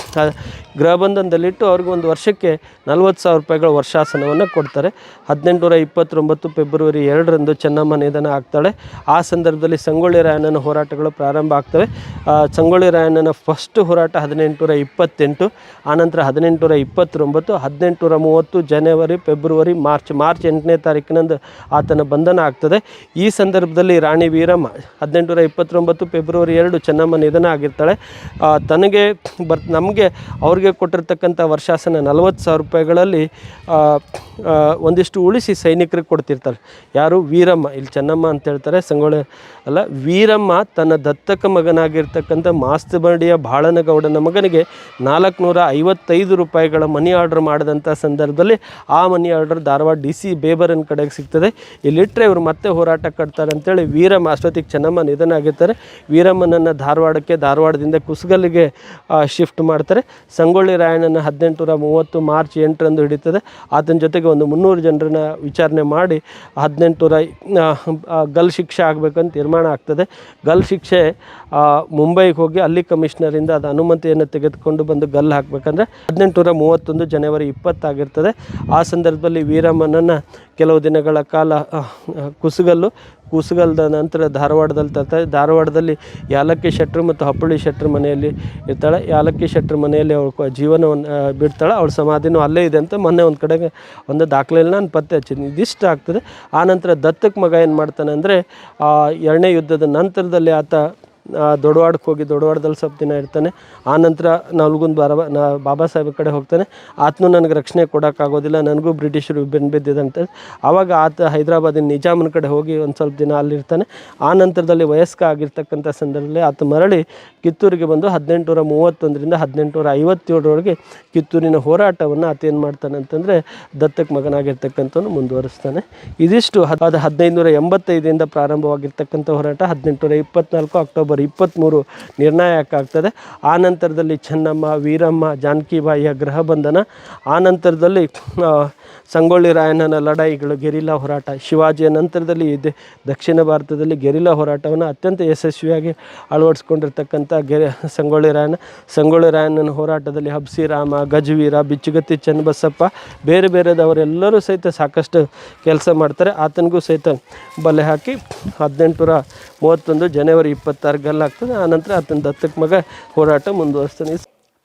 ಗೃಹಬಂಧನದಲ್ಲಿಟ್ಟು ಅವ್ರಿಗೆ ಒಂದು ವರ್ಷಕ್ಕೆ ನಲ್ವತ್ತು ಸಾವಿರ ರೂಪಾಯಿಗಳ ವರ್ಷಾಸನವನ್ನು ಕೊಡ್ತಾರೆ. ಹದಿನೆಂಟುನೂರ ಇಪ್ಪತ್ತೊಂಬತ್ತು ಫೆಬ್ರವರಿ ಎರಡರಂದು ಚೆನ್ನಮ್ಮ ನಿಧನ ಆಗ್ತಾಳೆ. ಆ ಸಂದರ್ಭದಲ್ಲಿ ಸಂಗೊಳ್ಳಿ ರಾಯಣ್ಣನ ಹೋರಾಟಗಳು ಪ್ರಾರಂಭ ಆಗ್ತವೆ. ಸಂಗೊಳ್ಳಿ ರಾಯಣ್ಣನ ಫಸ್ಟ್ ಹೋರಾಟ ಹದಿನೆಂಟುನೂರ ಇಪ್ಪತ್ತೆಂಟು, ಆನಂತರ ಹದಿನೆಂಟುನೂರ ಇಪ್ಪತ್ತೊಂಬತ್ತು ಹದಿನೆಂಟುನೂರ ಮೂವತ್ತು ಜನವರಿ, ಫೆಬ್ರವರಿ, ಮಾರ್ಚ್ ಮಾರ್ಚ್ ಎಂಟನೇ ತಾರೀಕಿನಂದು ಆತನ ಬಂಧನ ಆಗ್ತದೆ. ಈ ಸಂದರ್ಭದಲ್ಲಿ ರಾಣಿ ವೀರಮ್ಮ ಹದಿನೆಂಟುನೂರ ಇಪ್ಪತ್ತೊಂಬತ್ತು, ಫೆಬ್ರವರಿ ಎರಡು ಚೆನ್ನಮ್ಮ ನಿಧನ ಆಗಿರ್ತಾಳೆ. ತನಗೆ ಬರ್, ನಮಗೆ ಅವ್ರಿಗೆ ಕೊಟ್ಟಿರ್ತಕ್ಕಂಥ ವರ್ಷಾಸನ ನಲವತ್ತು ಸಾವಿರ ರೂಪಾಯಿಗಳಲ್ಲಿ ಒಂದಿಷ್ಟು ಉಳಿಸಿ ಸೈನಿಕರಿಗೆ ಕೊಡ್ತಿರ್ತಾರೆ ಯಾರು ವೀರಮ್ಮ, ಇಲ್ಲಿ ಚೆನ್ನಮ್ಮ ಅಂತ ಹೇಳ್ತಾರೆ, ಸಂಗೊಳ್ಳಿ ಅಲ್ಲ, ವೀರಮ್ಮ ತನ್ನ ದತ್ತಕ ಮಗನಾಗಿರ್ತಕ್ಕಂಥ ಮಾಸ್ತಬಡಿಯ ಬಾಳನಗೌಡನ ಮಗನಿಗೆ ನಾಲ್ಕುನೂರ ಐವತ್ತೈದು ರೂಪಾಯಿಗಳ ಮನಿ ಆರ್ಡರ್ ಮಾಡಿದಂಥ ಸಂದರ್ಭದಲ್ಲಿ ಆ money order Dharwad D C ಬೇಬರನ್ ಕಡೆಗೆ ಸಿಗ್ತದೆ. ಇಲ್ಲಿಟ್ಟರೆ ಇವರು ಮತ್ತೆ ಹೋರಾಟ ಕಟ್ತಾರೆ ಅಂತೇಳಿ ವೀರಮ್ಮ ಅಷ್ಟೊತ್ತಿಗೆ ಚೆನ್ನಮ್ಮ ನಿಧನ ಆಗಿರ್ತಾರೆ ವೀರಮ್ಮನನ್ನು ಧಾರವಾಡಕ್ಕೆ, ಧಾರವಾಡದಿಂದ ಕುಸಗಲ್ಲಿಗೆ ಶಿಫ್ಟ್ ಮಾಡ್ತಾರೆ. ಸಂಗೊಳ್ಳಿ ರಾಯಣ್ಣನ ಹದಿನೆಂಟುನೂರ ಮೂವತ್ತು ಮಾರ್ಚ್ ಎಂಟರಂದು ಹಿಡಿತದೆ. ಆತನ ಜೊತೆಗೆ ಒಂದು ಮುನ್ನೂರು ಜನರನ್ನ ವಿಚಾರಣೆ ಮಾಡಿ ಹದಿನೆಂಟುನೂರ ಗಲ್ ಶಿಕ್ಷೆ ಆಗಬೇಕಂತ ತೀರ್ಮಾನ ಆಗ್ತದೆ. ಗಲ್ ಶಿಕ್ಷೆ ಮುಂಬೈಗೆ ಹೋಗಿ ಅಲ್ಲಿ ಕಮಿಷನರಿಂದ ಅದು ಅನುಮತಿಯನ್ನು ತೆಗೆದುಕೊಂಡು ಬಂದು ಗಲ್ ಹಾಕಬೇಕಂದ್ರೆ ಹದಿನೆಂಟುನೂರ ಮೂವತ್ತೊಂದು ಜನವರಿ ಇಪ್ಪತ್ತಾಗಿರ್ತದೆ. ಆ ಸಂದರ್ಭದಲ್ಲಿ ವೀರಮ್ಮನನ್ನು ಕೆಲವು ದಿನಗಳ ಕಾಲ ಕುಸುಗಲ್ಲು, ಕುಸುಗಲ್ದ ನಂತರ ಧಾರವಾಡದಲ್ಲಿ ತರ್ತಾರೆ ಧಾರವಾಡದಲ್ಲಿ ಯಾಲಕ್ಕಿ ಶೆಟ್ರು ಮತ್ತು ಹಪ್ಪಳ್ಳಿ ಶೆಟ್ರು ಮನೆಯಲ್ಲಿ ಇರ್ತಾಳೆ. ಯಾಲಕ್ಕಿ ಶೆಟ್ರು ಮನೆಯಲ್ಲಿ ಅವಳು ಜೀವನವನ್ನು ಬಿಡ್ತಾಳೆ. ಅವಳ ಸಮಾಧಿನೂ ಅಲ್ಲೇ ಇದೆ ಅಂತ ಮೊನ್ನೆ ಒಂದು ಕಡೆಗೆ, ಒಂದು ದಾಖಲೆಯಲ್ಲಿ ನಾನು ಪತ್ತೆ ಹಚ್ಚಿದ್ದೀನಿ. ಇದಿಷ್ಟು ಆಗ್ತದೆ. ಆನಂತರ ದತ್ತಕ್ಕೆ ಮಗ ಏನು ಮಾಡ್ತಾನೆ ಅಂದರೆ ಎರಡನೇ ಯುದ್ಧದ ನಂತರದಲ್ಲಿ ಆತ ದೊಡವಾಡಕ್ಕೆ ಹೋಗಿ ದೊಡವಾಡದಲ್ಲಿ ಸ್ವಲ್ಪ ದಿನ ಇರ್ತಾನೆ. ಆನಂತರ ನಲ್ಗುಂದು ಬಾರ ನಾ ಬಾಬಾ ಸಾಹೇಬ್ ಕಡೆ ಹೋಗ್ತಾನೆ. ಆತನು ನನಗೆ ರಕ್ಷಣೆ ಕೊಡೋಕ್ಕಾಗೋದಿಲ್ಲ. ನನಗೂ ಬ್ರಿಟಿಷರು ಬೆನ್ನು ಬಿದ್ದಿದಂತೆ ಆವಾಗ ಆತ ಹೈದರಾಬಾದಿನ ನಿಜಾಮನ ಕಡೆ ಹೋಗಿ ಒಂದು ಸ್ವಲ್ಪ ದಿನ ಅಲ್ಲಿರ್ತಾನೆ. ಆ ನಂತರದಲ್ಲಿ ವಯಸ್ಕ ಆಗಿರ್ತಕ್ಕಂಥ ಸಂದರ್ಭದಲ್ಲಿ ಆತ ಮರಳಿ ಕಿತ್ತೂರಿಗೆ ಬಂದು ಹದಿನೆಂಟುನೂರ ಮೂವತ್ತೊಂದರಿಂದ ಹದಿನೆಂಟುನೂರ ಐವತ್ತೇಳರೊಳಗೆ ಕಿತ್ತೂರಿನ ಹೋರಾಟವನ್ನು ಆತ ಏನು ಮಾಡ್ತಾನೆ ಅಂತಂದರೆ ದತ್ತಕ್ಕೆ ಮಗನಾಗಿರ್ತಕ್ಕಂಥವ್ನು ಮುಂದುವರಿಸ್ತಾನೆ. ಇದಿಷ್ಟು ಹದ್- ಅದು ಹದಿನೈದುನೂರ ಎಂಬತ್ತೈದರಿಂದ ಪ್ರಾರಂಭವಾಗಿರ್ತಕ್ಕಂಥ ಹೋರಾಟ. ಹದಿನೆಂಟುನೂರ ಇಪ್ಪತ್ನಾಲ್ಕು ಅಕ್ಟೋಬರ್ ಇಪ್ಪತ್ತ್ಮೂರು ನಿರ್ಣಾಯಕ ಆಗ್ತದೆ. ಆ ನಂತರದಲ್ಲಿ ಚೆನ್ನಮ್ಮ ವೀರಮ್ಮ ಜಾನಕಿಬಾಯಿಯ ಗೃಹ ಬಂಧನ ಆ ನಂತರದಲ್ಲಿ ಸಂಗೊಳ್ಳಿ ರಾಯಣ್ಣನ ಲಡಾಯಿಗಳು ಗೆರಿಲ್ಲಾ ಹೋರಾಟ ಶಿವಾಜಿಯ ನಂತರದಲ್ಲಿ ಇದೆ. ದಕ್ಷಿಣ ಭಾರತದಲ್ಲಿ ಗೆರಿಲ್ಲಾ ಹೋರಾಟವನ್ನು ಅತ್ಯಂತ ಯಶಸ್ವಿಯಾಗಿ ಅಳವಡಿಸ್ಕೊಂಡಿರ್ತಕ್ಕಂಥ ಗೆರೆ ಸಂಗೊಳ್ಳಿ ರಾಯಣ್ಣ. ಸಂಗೊಳ್ಳಿ ರಾಯಣ್ಣನ ಹೋರಾಟದಲ್ಲಿ ಹಬ್ಸಿ ರಾಮ ಗಜವೀರ, ಬಿಚ್ಚುಗತ್ತಿ, ಚನ್ನಬಸಪ್ಪ, ಬೇರೆ ಬೇರೆದವರೆಲ್ಲರೂ ಸಹಿತ ಸಾಕಷ್ಟು ಕೆಲಸ ಮಾಡ್ತಾರೆ. ಆತನಿಗೂ ಸಹಿತ ಬಲೆ ಹಾಕಿ ಹದಿನೆಂಟುನೂರ ಮೂವತ್ತೊಂದು ಜನವರಿ ಇಪ್ಪತ್ತಾರು ಗಲ್ಲಾಗ್ತದೆ. ಆನಂತರ ಆತನ ದತ್ತಕ್ಕೆ ಮಗ ಹೋರಾಟ ಮುಂದುವರಿಸ್ತಾನೆ.